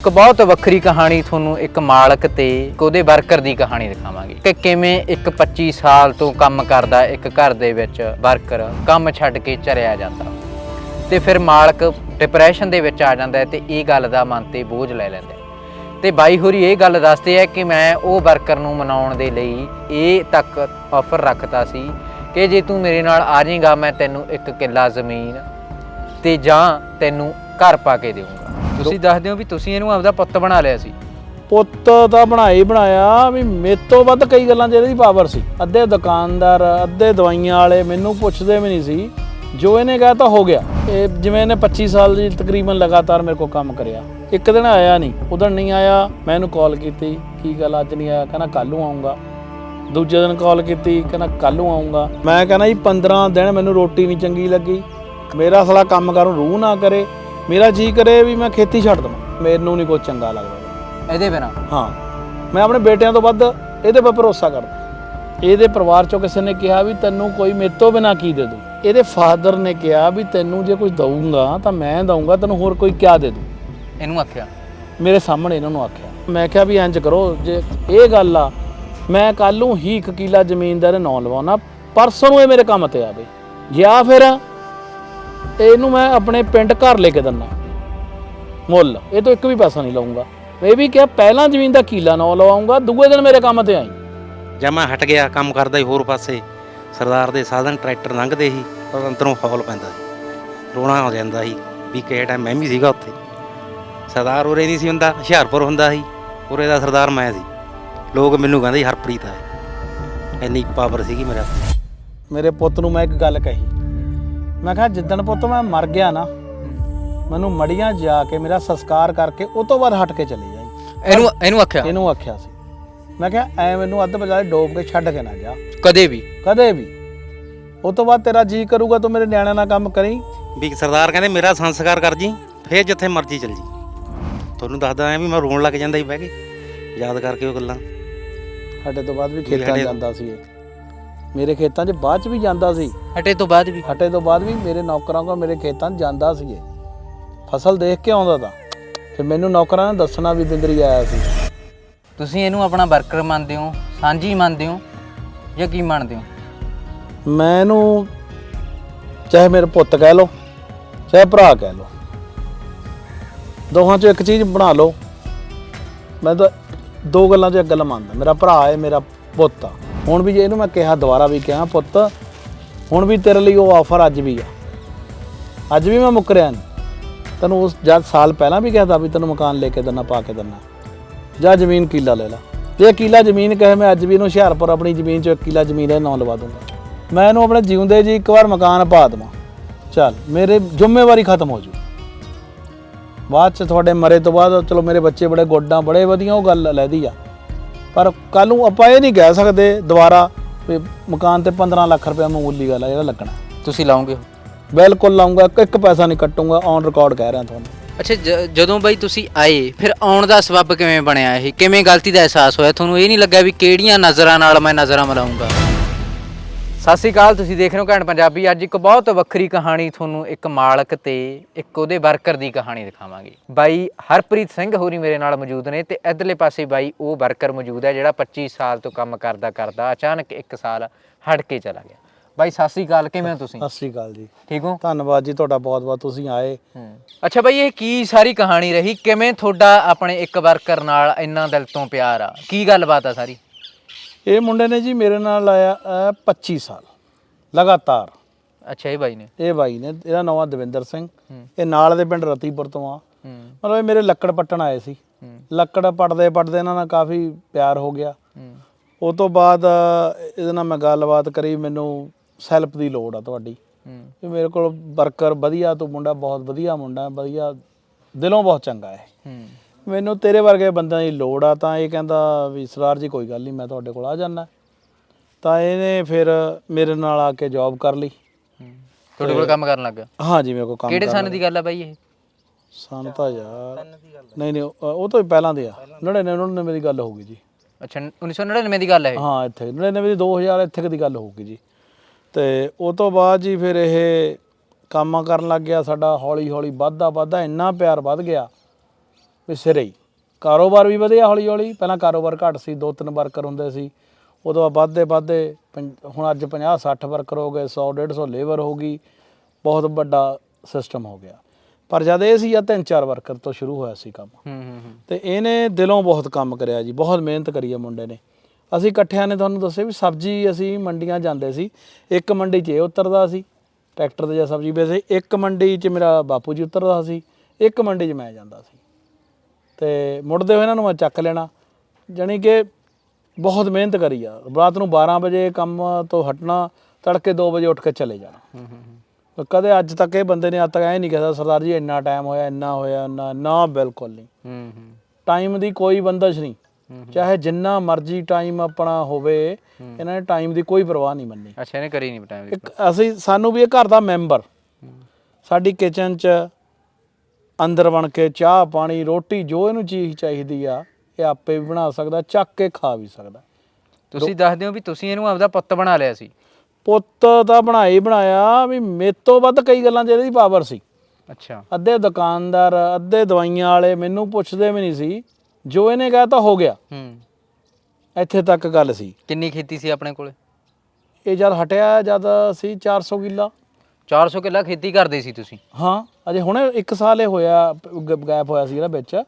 ਇੱਕ ਬਹੁਤ ਵੱਖਰੀ ਕਹਾਣੀ ਤੁਹਾਨੂੰ ਇੱਕ ਮਾਲਕ ਤੇ ਇੱਕ ਉਹਦੇ ਵਰਕਰ ਦੀ ਕਹਾਣੀ ਦਿਖਾਵਾਂਗੇ ਕਿ ਕਿਵੇਂ ਇੱਕ 25 ਸਾਲ ਤੋਂ ਕੰਮ ਕਰਦਾ ਇੱਕ ਘਰ ਦੇ ਵਿੱਚ ਵਰਕਰ ਕੰਮ ਛੱਡ ਕੇ ਚਰਿਆ ਜਾਂਦਾ ਤੇ ਫਿਰ ਮਾਲਕ ਡਿਪਰੈਸ਼ਨ ਦੇ ਵਿੱਚ ਆ ਜਾਂਦਾ ਹੈ ਤੇ ਇਹ ਗੱਲ ਦਾ ਮਨ ਤੇ ਬੋਝ ਲੈ ਲੈਂਦਾ ਹੈ। ਤੇ ਬਾਈ ਹੋਰੀ ਇਹ ਗੱਲ ਦੱਸਦੇ ਆ ਕਿ ਮੈਂ ਉਹ ਵਰਕਰ ਨੂੰ ਮਨਾਉਣ ਦੇ ਲਈ ਇਹ ਤੱਕ ਆਫਰ ਰੱਖਤਾ ਸੀ ਕਿ ਜੇ ਤੂੰ ਮੇਰੇ ਨਾਲ ਆ ਜਾਏਗਾ, ਮੈਂ ਤੈਨੂੰ ਇੱਕ ਕਿੱਲਾ ਜ਼ਮੀਨ ਤੇ ਜਾਂ ਤੈਨੂੰ ਘਰ ਪਾ ਕੇ ਦੇਵਾਂਗਾ ਤੁਸੀਂ ਦੱਸਦੇ ਹੋ ਵੀ ਤੁਸੀਂ ਇਹਨੂੰ ਆਪਦਾ ਪੁੱਤ ਬਣਾ ਲਿਆ ਸੀ। ਪੁੱਤ ਤਾਂ ਹੀ ਬਣਾਇਆ ਵੀ ਮੇਰੇ ਤੋਂ ਵੱਧ ਕਈ ਗੱਲਾਂ 'ਚ ਇਹਦੀ ਪਾਵਰ ਸੀ। ਅੱਧੇ ਦੁਕਾਨਦਾਰ ਅੱਧੇ ਦਵਾਈਆਂ ਵਾਲੇ ਮੈਨੂੰ ਪੁੱਛਦੇ ਵੀ ਨਹੀਂ ਸੀ। ਜੋ ਇਹਨੇ ਕਿਹਾ ਤਾਂ ਹੋ ਗਿਆ। ਇਹ ਜਿਵੇਂ ਇਹਨੇ 25 ਸਾਲ ਦੀ ਤਕਰੀਬਨ ਲਗਾਤਾਰ ਮੇਰੇ ਕੋਲ ਕੰਮ ਕਰਿਆ। ਇੱਕ ਦਿਨ ਆਇਆ ਨਹੀਂ ਉਦੋਂ ਨਹੀਂ ਆਇਆ ਮੈਂ ਇਹਨੂੰ ਕਾਲ ਕੀਤੀ ਕੀ ਗੱਲ ਅੱਜ ਨਹੀਂ ਆਇਆ? ਕਹਿੰਦਾ ਕੱਲ ਨੂੰ ਆਉਂਗਾ ਦੂਜੇ ਦਿਨ ਕਾਲ ਕੀਤੀ ਕਹਿੰਦਾ ਕੱਲ ਨੂੰ ਆਉਂਗਾ ਮੈਂ ਕਹਿੰਦਾ ਜੀ 15 ਦਿਨ ਮੈਨੂੰ ਰੋਟੀ ਨਹੀਂ ਚੰਗੀ ਲੱਗੀ। ਮੇਰਾ ਸਾਲਾ ਕੰਮ ਕਰਨ ਰੂਹ ਨਾ ਕਰੇ। ਮੇਰਾ ਜੀ ਕਰੇ ਵੀ ਮੈਂ ਖੇਤੀ ਛੱਡ ਦਵਾਂ। ਮੈਨੂੰ ਨਹੀਂ ਕੁਝ ਚੰਗਾ ਲੱਗਦਾ। ਇਹਦੇ ਬਿਨਾ? ਹਾਂ। ਮੈਂ ਆਪਣੇ ਬੇਟਿਆਂ ਤੋਂ ਵੱਧ ਇਹਦੇ 'ਤੇ ਭਰੋਸਾ ਕਰਦਾ। ਇਹਦੇ ਪਰਿਵਾਰ ਚੋਂ ਕਿਸੇ ਨੇ ਕਿਹਾ ਵੀ ਤੈਨੂੰ ਕੋਈ ਮੇਰੇ ਤੋਂ ਬਿਨਾ ਕੀ ਦੇ ਦੂ ਇਹਦੇ ਫਾਦਰ ਨੇ ਕਿਹਾ ਵੀ ਤੈਨੂੰ ਜੇ ਕੁਝ ਦਊਂਗਾ ਤਾਂ ਮੈਂ ਦਊਂਗਾ ਤੈਨੂੰ ਹੋਰ ਕੋਈ ਕਿਆ ਦੇ ਦੂ ਇਹਨੂੰ ਆਖਿਆ? ਮੇਰੇ ਸਾਹਮਣੇ ਇਹਨਾਂ ਨੂੰ ਆਖਿਆ। ਮੈਂ ਕਿਹਾ ਵੀ ਇੰਜ ਕਰੋ ਜੇ ਇਹ ਗੱਲ ਆ ਮੈਂ ਕੱਲ ਨੂੰ ਹੀ ਇੱਕ ਕਿੱਲਾ ਜ਼ਮੀਨ ਦਾ ਇਹਦੇ ਨਾਂ ਲਵਾਉਣਾ ਪਰਸੋਂ ਨੂੰ ਇਹ ਮੇਰੇ ਕੰਮ ਤੇ ਆਵੇ। ਜਾਂ ਫਿਰ ਇਹਨੂੰ ਮੈਂ ਆਪਣੇ ਪਿੰਡ ਘਰ ਲੈ ਕੇ ਦਿੰਦਾ। ਮੁੱਲ ਇਹ ਤੋਂ ਇੱਕ ਵੀ ਪੈਸਾ ਨਹੀਂ ਲਵਾਂਗਾ ਇਹ ਵੀ ਕਿਹਾ ਪਹਿਲਾਂ ਜ਼ਮੀਨ ਦਾ ਕੀਲਾ ਨਾਂ ਲਵਾਉਂਗਾ ਦੂਏ ਦਿਨ ਮੇਰੇ ਕੰਮ ਤੇ ਆਈ। ਜਦ ਮੈਂ ਹਟ ਗਿਆ ਕੰਮ ਕਰਦਾ ਹੀ ਹੋਰ ਪਾਸੇ। ਸਰਦਾਰ ਦੇ ਸਾਧਨ ਟਰੈਕਟਰ ਲੰਘਦੇ ਸੀ ਪਰ ਅੰਦਰੋਂ ਹੌਲ ਪੈਂਦਾ ਸੀ। ਰੋਣਾ ਹੋ ਜਾਂਦਾ ਸੀ ਵੀ ਕਿਹੜਾ ਟਾਈਮ ਮੈਂ ਵੀ ਸੀਗਾ ਉੱਥੇ। ਸਰਦਾਰ ਉਰੇ ਨਹੀਂ ਸੀ ਹੁੰਦਾ ਹੁਸ਼ਿਆਰਪੁਰ ਹੁੰਦਾ ਸੀ। ਉਰੇ ਦਾ ਸਰਦਾਰ ਮੈਂ ਸੀ। ਲੋਕ ਮੈਨੂੰ ਕਹਿੰਦੇ ਸੀ ਹਰਪ੍ਰੀਤ ਆ। ਇਹ। ਇੰਨੀ ਪਾਵਰ ਸੀਗੀ ਮੇਰਾ। ਮੇਰੇ ਪੁੱਤ ਨੂੰ ਮੈਂ ਇੱਕ ਗੱਲ ਕਹੀ। ਮੈਂ ਕਿਹਾ ਜਿੱਦਣ ਪੁੱਤ ਮੈਂ ਮਰ ਗਿਆ ਨਾ ਮੈਨੂੰ ਮੜੀਆਂ ਜਾ ਕੇ ਮੇਰਾ ਸੰਸਕਾਰ ਕਰਕੇ ਉਹ ਤੋਂ ਬਾਅਦ ਹਟ ਕੇ ਚਲੇ ਜਾਈ ਇਹਨੂੰ ਇਹਨੂੰ ਆਖਿਆ? ਇਹਨੂੰ ਆਖਿਆ ਸੀ। ਮੈਂ ਕਿਹਾ ਐ ਮੈਨੂੰ ਅੱਧ ਬਜਾਏ ਡੋਬ ਕੇ ਛੱਡ ਕੇ ਨਾ ਜਾ। ਕਦੇ ਵੀ? ਕਦੇ ਵੀ। ਉਹ ਤੋਂ ਬਾਅਦ ਤੇਰਾ ਜੀ ਕਰੂਗਾ ਤੂੰ ਮੇਰੇ ਨਿਆਣਿਆਂ ਨਾਲ ਕੰਮ ਕਰੀ। ਵੀ ਸਰਦਾਰ ਕਹਿੰਦੇ ਮੇਰਾ ਸੰਸਕਾਰ ਕਰ ਜੀ ਫੇਰ ਜਿੱਥੇ ਮਰਜ਼ੀ ਚੱਲ ਜੀ। ਤੁਹਾਨੂੰ ਦੱਸਦਾ ਐ ਵੀ ਮੈਂ ਰੋਣ ਲੱਗ ਜਾਂਦਾ ਸੀ ਬਹਿ ਕੇ। ਯਾਦ ਕਰਕੇ ਉਹ ਗੱਲਾਂ। ਹਟੇ ਤੋਂ ਬਾਅਦ ਵੀ ਖੇਤਾਂ ਸਾਡੇ- ਜਾਂਦਾ ਸੀ ਇਹ। ਮੇਰੇ ਖੇਤਾਂ 'ਚ ਬਾਅਦ 'ਚ ਵੀ ਜਾਂਦਾ ਸੀ। ਹਟੇ ਤੋਂ ਬਾਅਦ ਵੀ। ਹਟੇ ਤੋਂ ਬਾਅਦ ਵੀ ਮੇਰੇ ਨੌਕਰਾਂ ਕੋਲ ਮੇਰੇ ਖੇਤਾਂ 'ਚ ਜਾਂਦਾ ਸੀ ਇਹ। ਫਸਲ ਦੇਖ ਕੇ ਆਉਂਦਾ ਤਾਂ। ਫਿਰ ਮੈਨੂੰ ਨੌਕਰਾਂ ਨੇ ਦੱਸਣਾ ਵੀ ਬਿੰਦਰੀ ਆਇਆ ਸੀ। ਤੁਸੀਂ ਇਹਨੂੰ ਆਪਣਾ ਵਰਕਰ ਮੰਨਦੇ ਹੋ ਸਾਂਝੀ ਮੰਨਦੇ ਹੋ ਜਾਂ ਕੀ ਮੰਨਦੇ ਹੋ? ਮੈਂ ਇਹਨੂੰ ਚਾਹੇ ਮੇਰੇ ਪੁੱਤ ਕਹਿ ਲਓ ਚਾਹੇ ਭਰਾ ਕਹਿ ਲਓ। ਦੋਹਾਂ ਚੋਂ ਇੱਕ ਚੀਜ਼ ਬਣਾ ਲਓ। ਮੈਂ ਤਾਂ ਦੋ ਗੱਲਾਂ 'ਚ ਇੱਕ ਗੱਲ ਮੰਨਦਾ। ਮੇਰਾ ਭਰਾ ਹੈ ਮੇਰਾ ਪੁੱਤ ਆ। ਹੁਣ ਵੀ ਜੇ ਇਹਨੂੰ ਮੈਂ ਕਿਹਾ ਦੁਬਾਰਾ ਵੀ ਕਿਹਾ, ਪੁੱਤ, ਹੁਣ ਵੀ ਤੇਰੇ ਲਈ ਉਹ ਆਫਰ ਅੱਜ ਵੀ ਆ। ਅੱਜ ਵੀ ਮੈਂ ਮੁੱਕਰਿਆ ਨਹੀਂ ਤੈਨੂੰ ਉਸ ਜਦ ਸਾਲ ਪਹਿਲਾਂ ਵੀ ਕਹਿਦਾ ਵੀ ਤੈਨੂੰ ਮਕਾਨ ਲੈ ਕੇ ਦੇਣਾ ਪਾ ਕੇ ਦੇਣਾ ਜਾਂ ਜ਼ਮੀਨ ਕਿੱਲਾ ਲੈ ਲੈ। ਜੇ ਕਿੱਲਾ ਜ਼ਮੀਨ ਕਹੇ, ਮੈਂ ਅੱਜ ਵੀ ਇਹਨੂੰ ਹੁਸ਼ਿਆਰਪੁਰ ਆਪਣੀ ਜ਼ਮੀਨ 'ਚ ਕਿਲਾ ਜ਼ਮੀਨ ਇਹ ਨਾਂ ਲਵਾ ਦੂੰਗਾ। ਮੈਂ ਇਹਨੂੰ ਆਪਣੇ ਜਿਉਂਦੇ ਜੀ ਇੱਕ ਵਾਰ ਮਕਾਨ ਪਾ ਦੇਵਾਂ। ਚੱਲ, ਮੇਰੇ ਜ਼ਿੰਮੇਵਾਰੀ ਖਤਮ ਹੋ ਜੂ। ਬਾਅਦ ਚ ਤੁਹਾਡੇ ਮਰੇ ਤੋਂ ਬਾਅਦ, ਚਲੋ ਮੇਰੇ ਬੱਚੇ ਬੜੇ ਗੋਡਾਂ, ਬੜੇ ਵਧੀਆ ਉਹ ਗੱਲ ਲੈਦੀ ਆ। ਪਰ ਕੱਲ ਨੂੰ ਆਪਾਂ ਇਹ ਨਹੀਂ ਕਹਿ ਸਕਦੇ ਦੁਬਾਰਾ ਵੀ ਮਕਾਨ ਤੇ 15 ਲੱਖ ਰੁਪਏ ਮਾਮੂਲੀ ਗੱਲ ਆ ਜਿਹੜਾ ਲੱਗਣਾ। ਤੁਸੀਂ ਲਾਉਂਗੇ ਬਿਲਕੁਲ ਲਾਉਂਗਾ ਇੱਕ ਪੈਸਾ ਨਹੀਂ ਕੱਟੂੰਗਾ ਔਨ ਰਿਕਾਰਡ ਕਹਿ ਰਿਹਾ ਤੁਹਾਨੂੰ। ਅੱਛਾ ਜਦੋਂ ਬਾਈ ਤੁਸੀਂ ਆਏ ਫਿਰ ਆਉਣ ਦਾ ਸਬੱਬ ਕਿਵੇਂ ਬਣਿਆ ਇਹ? ਕਿਵੇਂ ਗਲਤੀ ਦਾ ਅਹਿਸਾਸ ਹੋਇਆ? ਤੁਹਾਨੂੰ ਇਹ ਨਹੀਂ ਲੱਗਾ ਵੀ ਕਿਹੜੀਆਂ ਨਜ਼ਰਾਂ ਨਾਲ ਮੈਂ ਨਜ਼ਰਾਂ ਮਿਲਾਉਂਗਾ? ਸਤਿ ਸ਼੍ਰੀ ਅਕਾਲ ਤੁਸੀਂ ਦੇਖ ਰਹੇ ਹੋ ਘੈਂਟ ਪੰਜਾਬੀ। ਅੱਜ ਇੱਕ ਬਹੁਤ ਵੱਖਰੀ ਕਹਾਣੀ ਤੁਹਾਨੂੰ ਇੱਕ ਮਾਲਕ ਤੇ ਇੱਕ ਉਹਦੇ ਵਰਕਰ ਦੀ ਕਹਾਣੀ ਦਿਖਾਵਾਂਗੇ। ਬਾਈ ਹਰਪ੍ਰੀਤ ਸਿੰਘ ਹੋਰੀ ਮੇਰੇ ਨਾਲ ਮੌਜੂਦ ਨੇ ਤੇ ਇਧਰਲੇ ਪਾਸੇ ਬਾਈ ਉਹ ਵਰਕਰ ਮੌਜੂਦ ਹੈ ਜਿਹੜਾ 25 ਸਾਲ ਤੋਂ ਕੰਮ ਕਰਦਾ ਕਰਦਾ ਅਚਾਨਕ ਇੱਕ ਸਾਲ ਹਟ ਕੇ ਚਲਾ ਗਿਆ। ਬਾਈ ਸਤਿ ਸ਼੍ਰੀ ਅਕਾਲ ਕਿਵੇਂ ਹੋ ਤੁਸੀਂ? ਸਤਿ ਸ੍ਰੀ ਅਕਾਲ ਜੀ। ਠੀਕ ਹੋ? ਧੰਨਵਾਦ ਜੀ ਤੁਹਾਡਾ ਬਹੁਤ ਬਹੁਤ ਤੁਸੀਂ ਆਏ। ਅੱਛਾ ਬਈ ਇਹ ਕੀ ਸਾਰੀ ਕਹਾਣੀ ਰਹੀ? ਕਿਵੇਂ ਤੁਹਾਡਾ ਆਪਣੇ ਇੱਕ ਵਰਕਰ ਨਾਲ ਇੰਨਾ ਦਿਲ ਤੋਂ ਪਿਆਰ ਆ? ਕੀ ਗੱਲਬਾਤ ਆ ਸਾਰੀ? ਇਹ ਮੁੰਡੇ ਨੇ ਜੀ ਮੇਰੇ ਨਾਲ ਲਾਇਆ ਅਹ, 25 ਸਾਲ ਲਗਾਤਾਰ। ਅੱਛਾ ਇਹ ਬਾਈ ਨੇ? ਇਹ ਬਾਈ ਨੇ ਇਹਦਾ ਨਾਮ ਆ ਦਵਿੰਦਰ ਸਿੰਘ। ਹੂੰ। ਇਹ ਨਾਲ ਦੇ ਪਿੰਡ ਰਤੀਪੁਰ ਤੋਂ ਆ। ਹੂੰ। ਮਤਲਬ ਇਹ ਮੇਰੇ ਲੱਕੜ ਪੱਟਣ ਆਏ ਸੀ। ਹੂੰ। ਲੱਕੜ ਪੱਟਦੇ ਪੱਟਦੇ ਇਹਨਾਂ ਨਾਲ ਕਾਫੀ ਪਿਆਰ ਹੋ ਗਿਆ। ਹੂੰ। ਉਹ ਤੋਂ ਬਾਅਦ ਅ, ਇਹਦੇ ਨਾਲ ਮੈਂ ਗੱਲਬਾਤ ਕਰੀ ਮੈਨੂੰ ਸੈਲਫ ਦੀ ਲੋੜ ਆ ਤੁਹਾਡੀ। ਹੂੰ। ਵੀ ਮੇਰੇ ਕੋਲ ਵਰਕਰ ਵਧੀਆ ਤੂੰ ਮੁੰਡਾ ਬਹੁਤ ਵਧੀਆ ਮੁੰਡਾ ਹੈ, ਵਧੀਆ ਦਿਲੋਂ ਬਹੁਤ ਚੰਗਾ ਹੈ ਹੂੰ। ਮੈਨੂੰ ਤੇਰੇ ਵਰਗੇ ਬੰਦਿਆਂ ਦੀ ਲੋੜ ਆ ਤਾਂ ਇਹ ਕਹਿੰਦਾ ਵੀ ਸਰਦਾਰ ਜੀ ਕੋਈ ਗੱਲ ਨਹੀਂ ਮੈਂ ਤੁਹਾਡੇ ਕੋਲ ਆ ਜਾਣਾ ਤਾਂ ਇਹਨੇ ਫਿਰ ਮੇਰੇ ਨਾਲ ਆ ਕੇ ਜੌਬ ਕਰ ਲਈ। ਹੂੰ। ਤੁਹਾਡੇ ਕੋਲ ਕੰਮ ਕਰਨ ਲੱਗਾ ਹਾਂ ਜੀ ਮੇਰੇ ਕੋਲ ਕੰਮ ਕਿਹੜੇ ਸਨ ਦੀ ਗੱਲ ਆ ਬਾਈ ਇਹ? ਸਾਨੂੰ ਤਾਂ ਯਾਰ ਨਹੀਂ ਨਹੀਂ ਉਹ ਤੋਂ ਹੀ ਪਹਿਲਾਂ ਦੇ ਆ। 99 99 ਦੀ ਗੱਲ ਹੋਊਗੀ ਜੀ। ਅੱਛਾ 1999 ਦੀ ਗੱਲ ਹੈ? ਹਾਂ ਇੱਥੇ 99 ਦੀ 2000 ਇੱਥੇ ਦੀ ਗੱਲ ਹੋਊਗੀ ਜੀ। ਤੇ ਉਹ ਤੋਂ ਬਾਅਦ ਜੀ ਫਿਰ ਇਹ ਕੰਮ ਕਰਨ ਲੱਗ ਗਿਆ ਸਾਡਾ ਹੌਲੀ ਹੌਲੀ ਵੱਧਦਾ ਵੱਧਦਾ ਇੰਨਾ ਪਿਆਰ ਵੱਧ ਗਿਆ। ਵੀ ਸਿਰੇ ਹੀ। ਕਾਰੋਬਾਰ ਵੀ ਵਧਿਆ ਹੌਲੀ ਹੌਲੀ। ਪਹਿਲਾਂ ਕਾਰੋਬਾਰ ਘੱਟ ਸੀ ਦੋ ਤਿੰਨ ਵਰਕਰ ਹੁੰਦੇ ਸੀ। ਉਦੋਂ ਬਾਅਦ ਵੱਧਦੇ ਵੱਧਦੇ ਪੰ- ਹੁਣ ਅੱਜ 50 60 ਵਰਕਰ ਹੋ ਗਏ 100 150 ਲੇਬਰ ਹੋ ਗਈ। ਬਹੁਤ ਵੱਡਾ ਸਿਸਟਮ ਹੋ ਗਿਆ। ਪਰ ਜਦ ਇਹ ਸੀ ਜਾਂ ਤਿੰਨ ਚਾਰ ਵਰਕਰ ਤੋਂ ਸ਼ੁਰੂ ਹੋਇਆ ਸੀ ਕੰਮ। ਹੂੰ ਹੂੰ ਹੂੰ। ਤੇ ਇਹਨੇ ਦਿਲੋਂ ਬਹੁਤ ਕੰਮ ਕਰਿਆ ਜੀ ਬਹੁਤ ਮਿਹਨਤ ਕਰੀ ਹੈ ਮੁੰਡੇ ਨੇ। ਅਸੀਂ ਇਕੱਠਿਆਂ ਨੇ ਤੁਹਾਨੂੰ ਦੱਸਿਆ ਵੀ ਸਬਜ਼ੀ ਅਸੀਂ ਮੰਡੀਆਂ ਜਾਂਦੇ ਸੀ। ਇੱਕ ਮੰਡੀ 'ਚ ਇਹ ਉਤਰਦਾ ਸੀ ਟਰੈਕਟਰ ਤੇ ਜਾਂ ਸਬਜ਼ੀ ਵੇਚਦੇ ਇੱਕ ਮੰਡੀ 'ਚ ਮੇਰਾ ਬਾਪੂ ਜੀ ਉਤਰਦਾ ਸੀ ਇੱਕ ਮੰਡੀ 'ਚ ਮੈਂ ਜਾਂਦਾ ਸੀ। ਤੇ ਮੁੜਦੇ ਹੋਏ ਇਹਨਾਂ ਨੂੰ ਮੈਂ ਚੱਕ ਲੈਣਾ। ਜਾਣੀ ਕਿ ਬਹੁਤ ਮਿਹਨਤ ਕਰੀ ਆ। ਰਾਤ ਨੂੰ 12 ਵਜੇ ਕੰਮ ਤੋਂ ਹਟਣਾ ਤੜਕੇ 2 ਵਜੇ ਉੱਠ ਕੇ ਚਲੇ ਜਾਣਾ। ਕਦੇ ਅੱਜ ਤੱਕ ਇਹ ਬੰਦੇ ਨੇ ਅੱਜ ਤੱਕ ਐ ਨਹੀਂ ਕਿਹਾ ਸਰਦਾਰ ਜੀ ਇੰਨਾ ਟਾਈਮ ਹੋਇਆ ਇੰਨਾ ਹੋਇਆ ਨਾ ਨਾ ਬਿਲਕੁਲ ਨਹੀਂ। ਹੂੰ ਹੂੰ। ਟਾਈਮ ਦੀ ਕੋਈ ਬੰਦਸ਼ ਨਹੀਂ। ਚਾਹੇ ਜਿੰਨਾ ਮਰਜ਼ੀ ਟਾਈਮ ਆਪਣਾ ਹੋਵੇ ਇਹਨਾਂ ਨੇ ਟਾਈਮ ਦੀ ਕੋਈ ਪਰਵਾਹ ਨਹੀਂ ਮੰਨੀ। ਅੱਛਾ ਇਹਨੇ ਕਰੀ ਨਹੀਂ ਟਾਈਮ ਦੀ ਅਸੀਂ ਸਾਨੂੰ ਵੀ ਇਹ ਘਰ ਦਾ ਮੈਂਬਰ ਸਾਡੀ ਕਿਚਨ 'ਚ ਅੰਦਰ ਬਣ ਕੇ ਚਾਹ ਪਾਣੀ ਰੋਟੀ ਜੋ ਇਹਨੂੰ ਚੀਜ਼ ਚਾਹੀਦੀ ਆ ਇਹ ਆਪੇ ਵੀ ਬਣਾ ਸਕਦਾ ਚੱਕ ਕੇ ਖਾ ਵੀ ਸਕਦਾ। ਤੁਸੀਂ ਦੱਸਦੇ ਹੋ ਵੀ ਤੁਸੀਂ ਇਹਨੂੰ ਆਪਦਾ ਪੁੱਤ ਬਣਾ ਲਿਆ ਸੀ। ਪੁੱਤ ਤਾਂ ਬਣਾਈ ਬਣਾਇਆ ਵੀ ਮੇਰੇ ਤੋਂ ਵੱਧ ਕਈ ਗੱਲਾਂ 'ਚ ਇਹਦੀ ਪਾਵਰ ਸੀ। ਅੱਛਾ। ਅੱਧੇ ਦੁਕਾਨਦਾਰ ਅੱਧੇ ਦਵਾਈਆਂ ਵਾਲੇ ਮੈਨੂੰ ਪੁੱਛਦੇ ਵੀ ਨਹੀਂ ਸੀ ਜੋ ਇਹਨੇ ਕਹਿ ਤਾਂ ਹੋ ਗਿਆ। ਹੂੰ। ਇੱਥੇ ਤੱਕ ਗੱਲ ਸੀ। ਕਿੰਨੀ ਖੇਤੀ ਸੀ ਆਪਣੇ ਕੋਲੇ? ਇਹ ਜਦ ਹਟਿਆ ਜਦ ਸੀ 400 ਕਿੱਲਾ 400 ਕਿੱਲਾ ਖੇਤੀ ਕਰਦੇ ਸੀ ਤੁਸੀਂ। ਹਾਂ। ਅਜੇ ਹੁਣੇ 1 ਸਾਲ ਇਹ ਹੋਇਆ ਗੈਪ ਹੋਇਆ ਸੀ ਜਿਹੜਾ ਵਿੱਚ।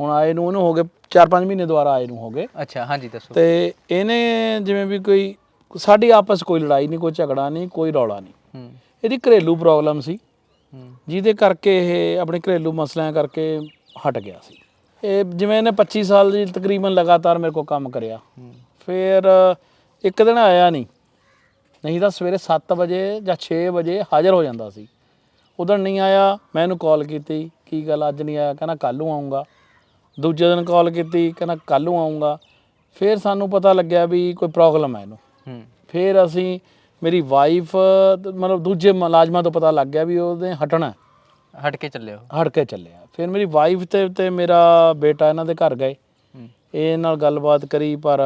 ਹੁਣ ਆਏ ਨੂੰ ਉਹਨੂੰ ਹੋ ਗਏ 4-5 ਮਹੀਨੇ ਦੁਬਾਰਾ ਆਏ ਨੂੰ ਹੋ ਗਏ। ਅੱਛਾ ਹਾਂਜੀ ਦੱਸੋ। ਤੇ ਇਹਨੇ ਜਿਵੇਂ ਵੀ ਕੋਈ ਸਾਡੀ ਆਪਸ ਕੋਈ ਲੜਾਈ ਨਹੀਂ ਕੋਈ ਝਗੜਾ ਨਹੀਂ ਕੋਈ ਰੌਲਾ ਨਹੀਂ। ਹੂੰ। ਇਹਦੀ ਘਰੇਲੂ ਪ੍ਰੋਬਲਮ ਸੀ। ਹੂੰ। ਜਿਹਦੇ ਕਰਕੇ ਇਹ ਆਪਣੇ ਘਰੇਲੂ ਮਸਲਿਆਂ ਕਰਕੇ ਹਟ ਗਿਆ ਸੀ। ਇਹ ਜਿਵੇਂ ਇਹਨੇ 25 ਸਾਲ ਦੀ ਤਕਰੀਬਨ ਲਗਾਤਾਰ ਮੇਰੇ ਕੋਲ ਕੰਮ ਕਰਿਆ। ਹੂੰ। ਫਿਰ ਇੱਕ ਦਿਨ ਆਇਆ ਨਹੀਂ। ਨਹੀਂ ਤਾਂ ਸਵੇਰੇ 7 ਵਜੇ ਜਾਂ 6 ਵਜੇ ਹਾਜ਼ਰ ਹੋ ਜਾਂਦਾ ਸੀ। ਉਦੋਂ ਨਹੀਂ ਆਇਆ ਮੈਂ ਇਹਨੂੰ ਕਾਲ ਕੀਤੀ ਕੀ ਗੱਲ ਅੱਜ ਨਹੀਂ ਆਇਆ? ਕਹਿੰਦਾ ਕੱਲ ਨੂੰ ਆਉਂਗਾ ਦੂਜੇ ਦਿਨ ਕਾਲ ਕੀਤੀ ਕਹਿੰਦਾ ਕੱਲ ਨੂੰ ਆਉਂਗਾ ਫਿਰ ਸਾਨੂੰ ਪਤਾ ਲੱਗਿਆ ਵੀ ਕੋਈ ਪ੍ਰੋਬਲਮ ਹੈ ਇਹਨੂੰ। ਫਿਰ ਅਸੀਂ ਮੇਰੀ ਵਾਈਫ ਮਤਲਬ ਦੂਜੇ ਮੁਲਾਜ਼ਮਾਂ ਤੋਂ ਪਤਾ ਲੱਗ ਗਿਆ ਵੀ ਉਹਨੇ ਹਟਣਾ। ਹਟ ਕੇ ਚੱਲੇ ਹੋ ਹਟ ਕੇ ਚੱਲਿਆ ਫਿਰ ਮੇਰੀ ਵਾਈਫ ਤੇ ਤੇ ਮੇਰਾ ਬੇਟਾ ਇਹਨਾਂ ਦੇ ਘਰ ਗਏ। ਇਹ ਨਾਲ ਗੱਲਬਾਤ ਕਰੀ ਪਰ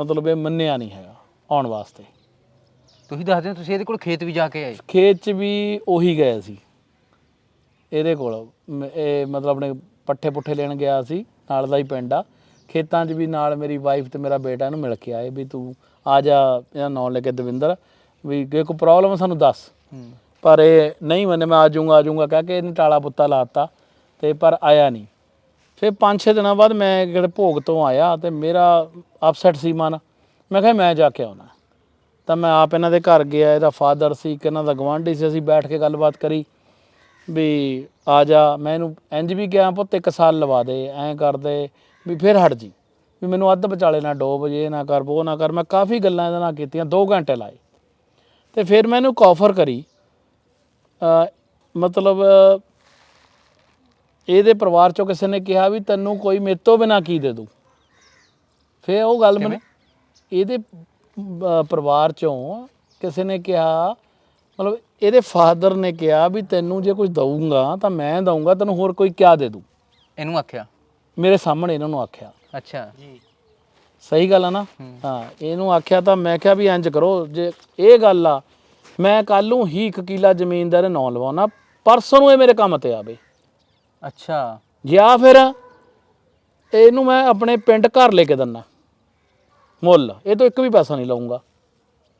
ਮਤਲਬ ਇਹ ਮੰਨਿਆ ਨਹੀਂ ਹੈਗਾ ਆਉਣ ਵਾਸਤੇ। ਤੁਸੀਂ ਦੱਸਦੇ ਹੋ ਤੁਸੀਂ ਇਹਦੇ ਕੋਲ ਖੇਤ ਵੀ ਜਾ ਕੇ ਆਏ? ਖੇਤ 'ਚ ਵੀ ਉਹੀ ਗਏ ਸੀ। ਇਹਦੇ ਕੋਲ। ਮ- ਇਹ ਮਤਲਬ ਆਪਣੇ ਪੱਠੇ ਪੁੱਠੇ ਲੈਣ ਗਿਆ ਸੀ ਨਾਲ ਦਾ ਹੀ ਪਿੰਡ ਆ। ਖੇਤਾਂ 'ਚ ਵੀ ਨਾਲ ਮੇਰੀ ਵਾਈਫ ਤੇ ਮੇਰਾ ਬੇਟਾ ਇਹਨੂੰ ਮਿਲ ਕੇ ਆਏ ਵੀ ਤੂੰ ਆ ਜਾ ਇਹਦਾ ਨਾਂ ਲੈ ਕੇ ਦਵਿੰਦਰ ਵੀ ਜੇ ਕੋਈ ਪ੍ਰੋਬਲਮ ਸਾਨੂੰ ਦੱਸ। ਹੂੰ। ਪਰ ਇਹ ਨਹੀਂ ਮੰਨੇ ਮੈਂ ਆ ਜਾਊਂਗਾ ਆ ਜਾਊਂਗਾ ਕਹਿ ਕੇ ਇਹਨੇ ਟਾਲਾ ਪੁੱਤਾ ਲਾਤਾ ਤੇ ਪਰ ਆਇਆ ਨਹੀਂ। ਫਿਰ 5-6 ਦਿਨਾਂ ਬਾਅਦ ਮੈਂ ਕਿਹੜੇ ਭੋਗ ਤੋਂ ਆਇਆ ਤੇ ਮੇਰਾ ਅਪਸੈਟ ਸੀ ਮਨ। ਮੈਂ ਕਿਹਾ ਮੈਂ ਜਾ ਕੇ ਆਉਣਾ। ਤਾਂ ਮੈਂ ਆਪ ਇਹਨਾਂ ਦੇ ਘਰ ਗਿਆ ਇਹਦਾ ਫਾਦਰ ਸੀ ਇੱਕ ਇਹਨਾਂ ਦਾ ਗਵਾਂਢੀ ਸੀ ਅਸੀਂ ਬੈਠ ਕੇ ਗੱਲਬਾਤ ਕਰੀ। ਵੀ ਆ ਜਾ ਮੈਂ ਇਹਨੂੰ ਇੰਜ ਵੀ ਕਿਹਾ ਪੁੱਤ ਇੱਕ ਸਾਲ ਲਵਾ ਦੇ ਐਂ ਕਰਦੇ ਵੀ ਫਿਰ ਹਟ ਜੀ। ਵੀ ਮੈਨੂੰ ਅੱਧ ਵਿਚਾਲੇ ਨਾ ਡੋਬ ਜੇ ਨਾ ਕਰ ਉਹ ਨਾ ਕਰ। ਮੈਂ ਕਾਫੀ ਗੱਲਾਂ ਇਹਦੇ ਨਾਲ ਕੀਤੀਆਂ 2 ਘੰਟੇ ਲਾਏ। ਤੇ ਫਿਰ ਮੈਂ ਇਹਨੂੰ ਆਫਰ ਕਰੀ। ਮਤਲਬ ਇਹਦੇ ਪਰਿਵਾਰ ਚੋਂ ਕਿਸੇ ਨੇ ਕਿਹਾ ਵੀ ਤੈਨੂੰ ਕੋਈ ਮੇਰੇ ਤੋਂ ਬਿਨਾ ਕੀ ਦੇ ਦੂ ਫਿਰ ਉਹ ਗੱਲ ਮੈਨੂੰ ਇਹਦੇ ਪਰਿਵਾਰ ਚੋਂ ਕਿਸੇ ਨੇ ਕਿਹਾ ਮਤਲਬ ਇਹਦੇ ਫਾਦਰ ਨੇ ਕਿਹਾ ਵੀ ਤੈਨੂੰ ਜੇ ਕੁਝ ਦਊਂਗਾ ਤਾਂ ਮੈਂ ਦਊਂਗਾ ਤੈਨੂੰ ਹੋਰ ਕੋਈ ਕਿਆ ਦੇ ਦੂ ਇਹਨੂੰ ਆਖਿਆ? ਮੇਰੇ ਸਾਹਮਣੇ ਇਹਨਾਂ ਨੂੰ ਆਖਿਆ। ਅੱਛਾ। ਸਹੀ ਗੱਲ ਆ ਨਾ? ਹੂੰ। ਇਹਨੂੰ ਆਖਿਆ ਤਾਂ ਮੈਂ ਕਿਹਾ ਵੀ ਇੰਜ ਕਰੋ ਜੇ ਇਹ ਗੱਲ ਆ ਮੈਂ ਕੱਲ ਨੂੰ ਹੀ ਇੱਕ ਕਿੱਲਾ ਜ਼ਮੀਨ ਦਾ ਨਾਂ ਲਵਾਉਣਾ ਪਰਸੋਂ ਨੂੰ ਇਹ ਮੇਰੇ ਕੰਮ ਤੇ ਆਵੇ। ਅੱਛਾ। ਜਾਂ ਫਿਰ ਇਹਨੂੰ ਮੈਂ ਆਪਣੇ ਪਿੰਡ ਘਰ ਲੈ ਕੇ ਦਿੰਨਾ ਮੁੱਲ ਇਹ ਤੋਂ ਇੱਕ ਵੀ ਪੈਸਾ ਨਹੀਂ ਲਵਾਂਗਾ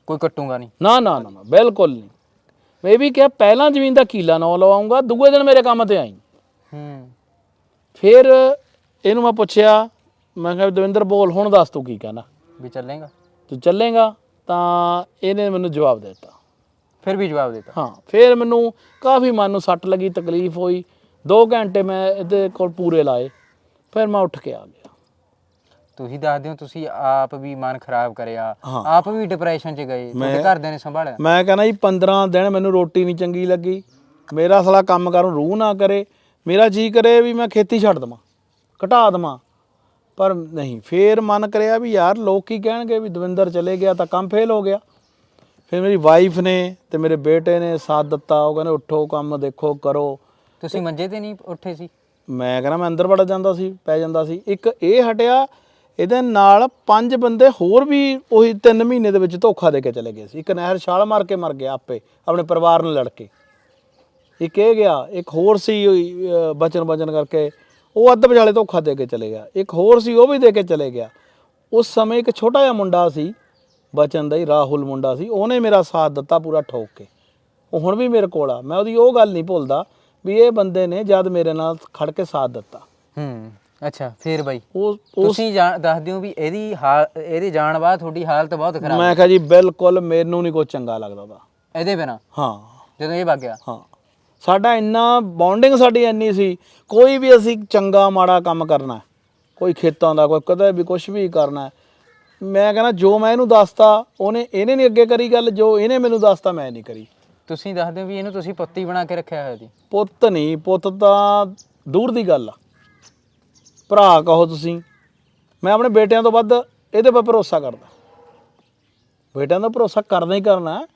ਕੋਈ ਕੱਟੂਗਾ ਨਹੀਂ? ਨਾ ਨਾ ਨਾ ਨਾ, ਬਿਲਕੁਲ ਨਹੀਂ। ਮੈਂ ਇਹ ਵੀ ਕਿਹਾ ਪਹਿਲਾਂ ਜ਼ਮੀਨ ਦਾ ਕਿੱਲਾ ਨਾਂ ਲਵਾਉਂਗਾ ਦੂਏ ਦਿਨ ਮੇਰੇ ਕੰਮ ਤੇ ਆਈ। ਹੂੰ। ਫਿਰ ਇਹਨੂੰ ਮੈਂ ਪੁੱਛਿਆ ਮੈਂ ਕਿਹਾ ਦਵਿੰਦਰ ਬੋਲ ਹੁਣ ਦੱਸ ਤੂੰ ਕੀ ਕਹਿਣਾ? ਵੀ ਚੱਲੇਗਾ? ਤੂੰ ਚੱਲੇਗਾ ਤਾਂ ਇਹਨੇ ਮੈਨੂੰ ਜਵਾਬ ਦੇ ਦਿੱਤਾ। ਫਿਰ ਵੀ ਜਵਾਬ ਦਿੱਤਾ? ਹਾਂ ਫਿਰ ਮੈਨੂੰ ਕਾਫੀ ਮਨ ਨੂੰ ਸੱਟ ਲੱਗੀ ਤਕਲੀਫ ਹੋਈ। 2 ਘੰਟੇ ਮੈਂ ਇਹਦੇ ਕੋਲ ਪੂਰੇ ਲਾਏ ਫਿਰ ਮੈਂ ਉੱਠ ਕੇ ਆ ਗਿਆ। ਤੁਸੀਂ ਦੱਸਦੇ ਹੋ ਤੁਸੀਂ ਆਪ ਵੀ ਮਨ ਖਰਾਬ ਕਰਿਆ। ਹਾਂ। ਆਪ ਵੀ ਡਿਪਰੈਸ਼ਨ 'ਚ ਗਏ ਤੁਹਾਡੇ ਘਰਦਿਆਂ ਨੇ ਸੰਭਾਲਿਆ? ਮੈਂ ਕਹਿੰਦਾ ਜੀ 15 ਦਿਨ ਮੈਨੂੰ ਰੋਟੀ ਨਹੀਂ ਚੰਗੀ ਲੱਗੀ। ਮੇਰਾ ਸਾਲਾ ਕੰਮ ਕਰਨ ਰੂਹ ਨਾ ਕਰੇ। ਮੇਰਾ ਜੀ ਕਰੇ ਵੀ ਮੈਂ ਖੇਤੀ ਛੱਡ ਦਵਾਂ ਘਟਾ ਦਵਾਂ। ਪਰ ਨਹੀਂ ਫੇਰ ਮਨ ਕਰਿਆ ਵੀ ਯਾਰ ਲੋਕ ਕੀ ਕਹਿਣਗੇ ਵੀ ਦਵਿੰਦਰ ਚਲੇ ਗਿਆ ਤਾਂ ਕੰਮ ਫੇਲ ਹੋ ਗਿਆ। ਫਿਰ ਮੇਰੀ ਵਾਈਫ ਨੇ ਤੇ ਮੇਰੇ ਬੇਟੇ ਨੇ ਸਾਥ ਦਿੱਤਾ। ਉਹ ਕਹਿੰਦੇ ਉੱਠੋ ਕੰਮ ਦੇਖੋ ਕਰੋ। ਤੁਸੀਂ ਮੰਜੇ ਤੇ ਨਹੀਂ ਉੱਠੇ ਸੀ? ਮੈਂ ਕਹਿੰਦਾ ਮੈਂ ਅੰਦਰ ਵੜ ਜਾਂਦਾ ਸੀ ਪੈ ਜਾਂਦਾ ਸੀ। ਇੱਕ ਇਹ ਹਟਿਆ ਇਹਦੇ ਨਾਲ ਪੰਜ ਬੰਦੇ ਹੋਰ ਵੀ ਉਹੀ 3 ਮਹੀਨੇ ਦੇ ਵਿੱਚ ਧੋਖਾ ਦੇ ਕੇ ਚਲੇ ਗਏ ਸੀ। ਇੱਕ ਨਹਿਰ ਛਾਲ ਮਾਰ ਕੇ ਮਰ ਗਿਆ ਆਪੇ ਆਪਣੇ ਪਰਿਵਾਰ ਨਾਲ ਲੜ ਕੇ। ਇੱਕ ਇਹ ਗਿਆ ਇੱਕ ਹੋਰ ਸੀ ਅਹ, ਬਚਨ ਬਚਨ ਕਰਕੇ ਉਹ ਅੱਧ ਵਿਚਾਲੇ ਧੋਖਾ ਦੇ ਕੇ ਚਲੇ ਗਿਆ। ਇੱਕ ਹੋਰ ਸੀ ਉਹ ਵੀ ਦੇ ਕੇ ਚਲੇ ਗਿਆ। ਉਸ ਸਮੇਂ ਇੱਕ ਛੋਟਾ ਜਿਹਾ ਮੁੰਡਾ ਸੀ ਬਚਨ ਦਾ ਹੀ ਰਾਹੁਲ ਮੁੰਡਾ ਸੀ ਉਹਨੇ ਮੇਰਾ ਸਾਥ ਦਿੱਤਾ ਪੂਰਾ ਠੋਕ ਕੇ। ਉਹ ਹੁਣ ਵੀ ਮੇਰੇ ਕੋਲ ਆ। ਮੈਂ ਉਹਦੀ ਉਹ ਗੱਲ ਨਹੀਂ ਭੁੱਲਦਾ ਵੀ ਇਹ ਬੰਦੇ ਨੇ ਜਦ ਮੇਰੇ ਨਾਲ ਖੜ ਕੇ ਸਾਥ ਦਿੱਤਾ। ਹੂੰ। ਅੱਛਾ ਫੇਰ ਬਾਈ। ਉਹ ਉਸ ਤੁਸੀਂ ਜਾਣ- ਦੱਸਦੇ ਹੋ ਵੀ ਇਹਦੀ ਹਾਲ ਇਹਦੇ ਜਾਣ ਬਾਅਦ ਤੁਹਾਡੀ ਹਾਲਤ ਬਹੁਤ ਖਰਾਬ ਮੈਂ ਕਿਹਾ ਜੀ ਬਿਲਕੁਲ ਮੈਨੂੰ ਨਹੀਂ ਕੋਈ ਚੰਗਾ ਲੱਗਦਾ ਉਹਦਾ। ਇਹਦੇ ਬਿਨਾ? ਹਾਂ। ਜਦੋਂ ਇਹ ਵਗ ਗਿਆ? ਹਾਂ। ਸਾਡਾ ਇੰਨਾ ਬੌਂਡਿੰਗ ਸਾਡੀ ਇੰਨੀ ਸੀ ਕੋਈ ਵੀ ਅਸੀਂ ਚੰਗਾ ਮਾੜਾ ਕੰਮ ਕਰਨਾ ਹੈ, ਕੋਈ ਖੇਤਾਂ ਦਾ ਕੋਈ ਕਦੇ ਵੀ ਕੁਝ ਵੀ ਕਰਨਾ ਹੈ, ਮੈਂ ਕਹਿੰਦਾ ਜੋ ਮੈਂ ਇਹਨੂੰ ਦੱਸਤਾ ਉਹਨੇ ਇਹਨੇ ਨਹੀਂ ਅੱਗੇ ਕਰੀ ਗੱਲ ਜੋ ਇਹਨੇ ਮੈਨੂੰ ਦੱਸਤਾ ਮੈਂ ਨਹੀਂ ਕਰੀ। ਤੁਸੀਂ ਦੱਸਦੇ ਹੋ ਵੀ ਇਹਨੂੰ ਤੁਸੀਂ ਪੱਤੀ ਬਣਾ ਕੇ ਰੱਖਿਆ ਹੋਇਆ ਸੀ ਪੁੱਤ ਨਹੀਂ ਪੁੱਤ ਤਾਂ ਦੂਰ ਦੀ ਗੱਲ ਆ। ਭਰਾ ਕਹੋ ਤੁਸੀਂ। ਮੈਂ ਆਪਣੇ ਬੇਟਿਆਂ ਤੋਂ ਵੱਧ ਇਹਦੇ 'ਤੇ ਭਰੋਸਾ ਕਰਦਾ। ਬੇਟਿਆਂ ਦਾ ਭਰੋਸਾ ਕਰਨਾ ਹੀ ਕਰਨਾ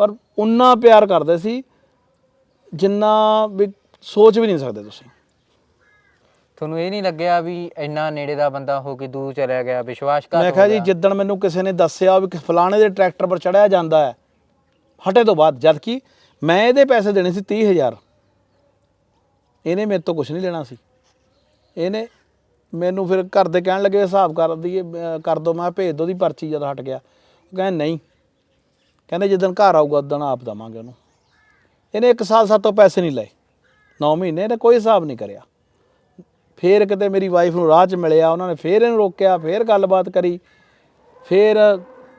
ਪਰ ਉਨਾ ਪਿਆਰ ਕਰਦੇ ਸੀ ਜਿੰਨਾ ਵੀ ਸੋਚ ਵੀ ਨਹੀਂ ਸਕਦੇ ਤੁਸੀਂ। ਤੁਹਾਨੂੰ ਇਹ ਨਹੀਂ ਲੱਗਿਆ ਵੀ ਇੰਨਾ ਨੇੜੇ ਦਾ ਬੰਦਾ ਹੋ ਕੇ ਦੂਰ ਚਲਿਆ ਗਿਆ ਵਿਸ਼ਵਾਸਘਾਤ ਮੈਂ ਹੋ ਕਿਹਾ ਜੀ? ਜਿੱਦਣ ਮੈਨੂੰ ਕਿਸੇ ਨੇ ਦੱਸਿਆ ਵੀ ਫਲਾਣੇ ਦੇ ਟਰੈਕਟਰ ਪਰ ਚੜਿਆ ਜਾਂਦਾ ਹੈ ਹਟੇ ਤੋਂ ਬਾਅਦ ਜਦ ਕਿ ਮੈਂ ਇਹਦੇ ਪੈਸੇ ਦੇਣੇ ਸੀ 30000 ਇਹਨੇ ਮੇਰੇ ਤੋਂ ਕੁਝ ਨਹੀਂ ਲੈਣਾ ਸੀ। ਇਹਨੇ ਮੈਨੂੰ ਫਿਰ ਘਰ ਦੇ ਕਹਿਣ ਲੱਗੇ ਹਿਸਾਬ ਕਰ ਦਈਏ ਅਹ ਕਰ ਦੋ ਮੈਂ ਕਿਹਾ ਭੇਜ ਦੋ ਦੀ ਪਰਚੀ ਜਦ ਹਟ ਗਿਆ। ਉਹ ਕਹਿੰਦੇ ਨਹੀਂ। ਕਹਿੰਦੇ ਜਿੱਦਣ ਘਰ ਆਊਗਾ ਉਦੋਂ ਆਪ ਦਵਾਂਗੇ ਉਹਨੂੰ। ਇਹਨੇ ਇੱਕ ਸਾਲ ਸਾਤੋਂ ਪੈਸੇ ਨਹੀਂ ਲਏ। 9 ਮਹੀਨੇ ਇਹਨੇ ਕੋਈ ਹਿਸਾਬ ਨਹੀਂ ਕਰਿਆ। ਫੇਰ ਕਿਤੇ ਮੇਰੀ ਵਾਈਫ ਨੂੰ ਰਾਹ 'ਚ ਮਿਲਿਆ ਉਹਨਾਂ ਨੇ ਫੇਰ ਇਹਨੂੰ ਰੋਕਿਆ ਫੇਰ ਗੱਲਬਾਤ ਕਰੀ ਫੇਰ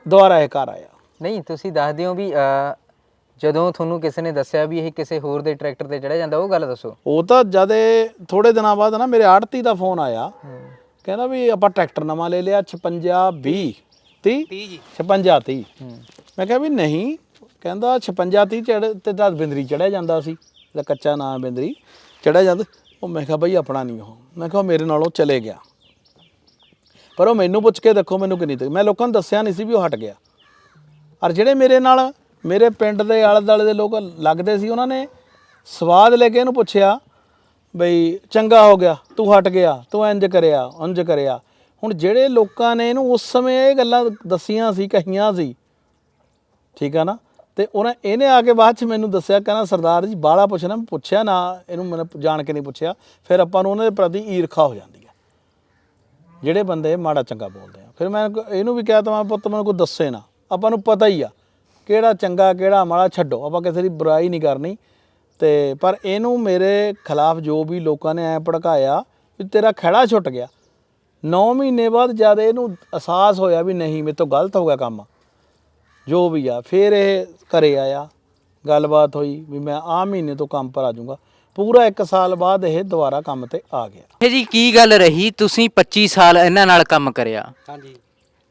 ਦੁਬਾਰਾ ਇਹ ਘਰ ਆਇਆ। ਨਹੀਂ ਤੁਸੀਂ ਦੱਸਦੇ ਹੋ ਵੀ ਅਹ, ਜਦੋਂ ਤੁਹਾਨੂੰ ਕਿਸੇ ਨੇ ਦੱਸਿਆ ਵੀ ਇਹ ਕਿਸੇ ਹੋਰ ਦੇ ਟਰੈਕਟਰ ਤੇ ਚੜਿਆ ਜਾਂਦਾ ਉਹ ਗੱਲ ਦੱਸੋ। ਉਹ ਤਾਂ ਜਦ ਇਹ ਥੋੜੇ ਦਿਨਾਂ ਬਾਅਦ ਨਾ ਮੇਰੇ ਆੜਤੀ ਦਾ ਫੋਨ ਆਇਆ। ਕਹਿੰਦਾ ਵੀ ਆਪਾਂ ਟਰੈਕਟਰ ਨਵਾਂ ਲੈ ਲਿਆ 56 20 30 ਜੀ। 56 30 ਮੈਂ ਕਿਹਾ ਵੀ ਨਹੀਂ ਕਹਿੰਦਾ 56 30 ਚੜ ਤੇ ਤਾਂ ਬਿੰਦਰੀ ਚੜਿਆ ਜਾਂਦਾ ਸੀ ਇਹਦਾ ਕੱਚਾ ਨਾਂ ਬਿੰਦਰੀ ਚੜਿਆ ਜਾਂਦਾ। ਉਹ ਮੈਂ ਕਿਹਾ ਬਈ ਆਪਣਾ ਨਹੀਂ ਉਹ। ਮੈਂ ਕਿਹਾ ਮੇਰੇ ਨਾਲੋਂ ਚਲੇ ਗਿਆ। ਪਰ ਉਹ ਮੈਨੂੰ ਪੁੱਛ ਕੇ ਦੇਖੋ ਮੈਨੂੰ ਕਿੰਨੀ ਤੱਕ ਮੈਂ ਲੋਕਾਂ ਨੂੰ ਦੱਸਿਆ ਨਹੀਂ ਸੀ ਵੀ ਉਹ ਹਟ ਗਿਆ। ਔਰ ਜਿਹੜੇ ਮੇਰੇ ਨਾਲ ਮੇਰੇ ਪਿੰਡ ਦੇ ਆਲੇ ਦੁਆਲੇ ਦੇ ਲੋਕ ਲੱਗਦੇ ਸੀ, ਉਹਨਾਂ ਨੇ ਸਵਾਦ ਲੈ ਕੇ ਇਹਨੂੰ ਪੁੱਛਿਆ, ਬਈ ਚੰਗਾ ਹੋ ਗਿਆ, ਤੂੰ ਹਟ ਗਿਆ, ਤੂੰ ਇੰਜ ਕਰਿਆ, ਉਂਝ ਕਰਿਆ। ਹੁਣ ਜਿਹੜੇ ਲੋਕਾਂ ਨੇ ਇਹਨੂੰ ਉਸ ਸਮੇਂ ਇਹ ਗੱਲਾਂ ਦੱਸੀਆਂ ਸੀ, ਕਹੀਆਂ ਸੀ, ਠੀਕ ਆ ਨਾ? ਤੇ ਉਹਨਾਂ ਇਹਨੇ ਆ ਕੇ ਬਾਅਦ ਚ ਮੈਨੂੰ ਦੱਸਿਆ, ਕਹਿੰਦਾ, ਸਰਦਾਰ ਜੀ ਬਾਲਾ ਪੁੱਛਣਾ, ਮੈਂ ਪੁੱਛਿਆ ਨਾ, ਇਹਨੂੰ ਮੈਨੂੰ ਜਾਣ ਕੇ ਨਹੀਂ ਪੁੱਛਿਆ, ਫਿਰ ਆਪਾਂ ਨੂੰ ਉਹਨਾਂ ਦੇ ਪ੍ਰਤੀ ਈਰਖਾ ਹੋ ਜਾਂਦੀ ਹੈ ਜਿਹੜੇ ਬੰਦੇ ਮਾੜਾ ਚੰਗਾ ਬੋਲਦੇ ਆ। ਫਿਰ ਮੈਂ ਇਹਨੂੰ ਵੀ ਕਿਹਾ ਤਾਂ, ਮੈਂ ਪੁੱਤ, ਮੈਨੂੰ ਕੋਈ ਦੱਸੇ ਨਾ, ਆਪਾਂ ਨੂੰ ਪਤਾ ਹੀ ਆ। ਕਿਹੜਾ ਚੰਗਾ ਕਿਹੜਾ ਮਾੜਾ ਛੱਡੋ। ਆਪਾਂ ਕਿਸੇ ਦੀ ਬੁਰਾਈ ਨਹੀਂ ਕਰਨੀ। ਤੇ ਪਰ ਇਹਨੂੰ ਮੇਰੇ ਖਿਲਾਫ ਜੋ ਵੀ ਲੋਕਾਂ ਨੇ ਐ ਭੜਕਾਇਆ ਵੀ ਤੇਰਾ ਖੜਾ ਛੁੱਟ ਗਿਆ। 9 ਮਹੀਨੇ ਬਾਅਦ ਜਦ ਇਹਨੂੰ ਅਹਿਸਾਸ ਹੋਇਆ ਵੀ ਨਹੀਂ ਮੇਰੇ ਤੋਂ ਗਲਤ ਹੋ ਗਿਆ ਕੰਮ। ਜੋ ਵੀ ਆ ਫਿਰ ਇਹ ਘਰੇ ਆਇਆ। ਗੱਲਬਾਤ ਹੋਈ ਵੀ ਮੈਂ ਆ ਮਹੀਨੇ ਤੋਂ ਕੰਮ ਪਰ ਆ ਜਾਊਂਗਾ। ਪੂਰਾ 1 ਸਾਲ ਬਾਅਦ ਇਹ ਦੁਬਾਰਾ ਕੰਮ ਤੇ ਆ ਗਿਆ। ਇਹ ਜੀ ਕੀ ਗੱਲ ਰਹੀ? ਤੁਸੀਂ 25 ਸਾਲ ਇਹਨਾਂ ਨਾਲ ਕੰਮ ਕਰਿਆ। ਹਾਂਜੀ।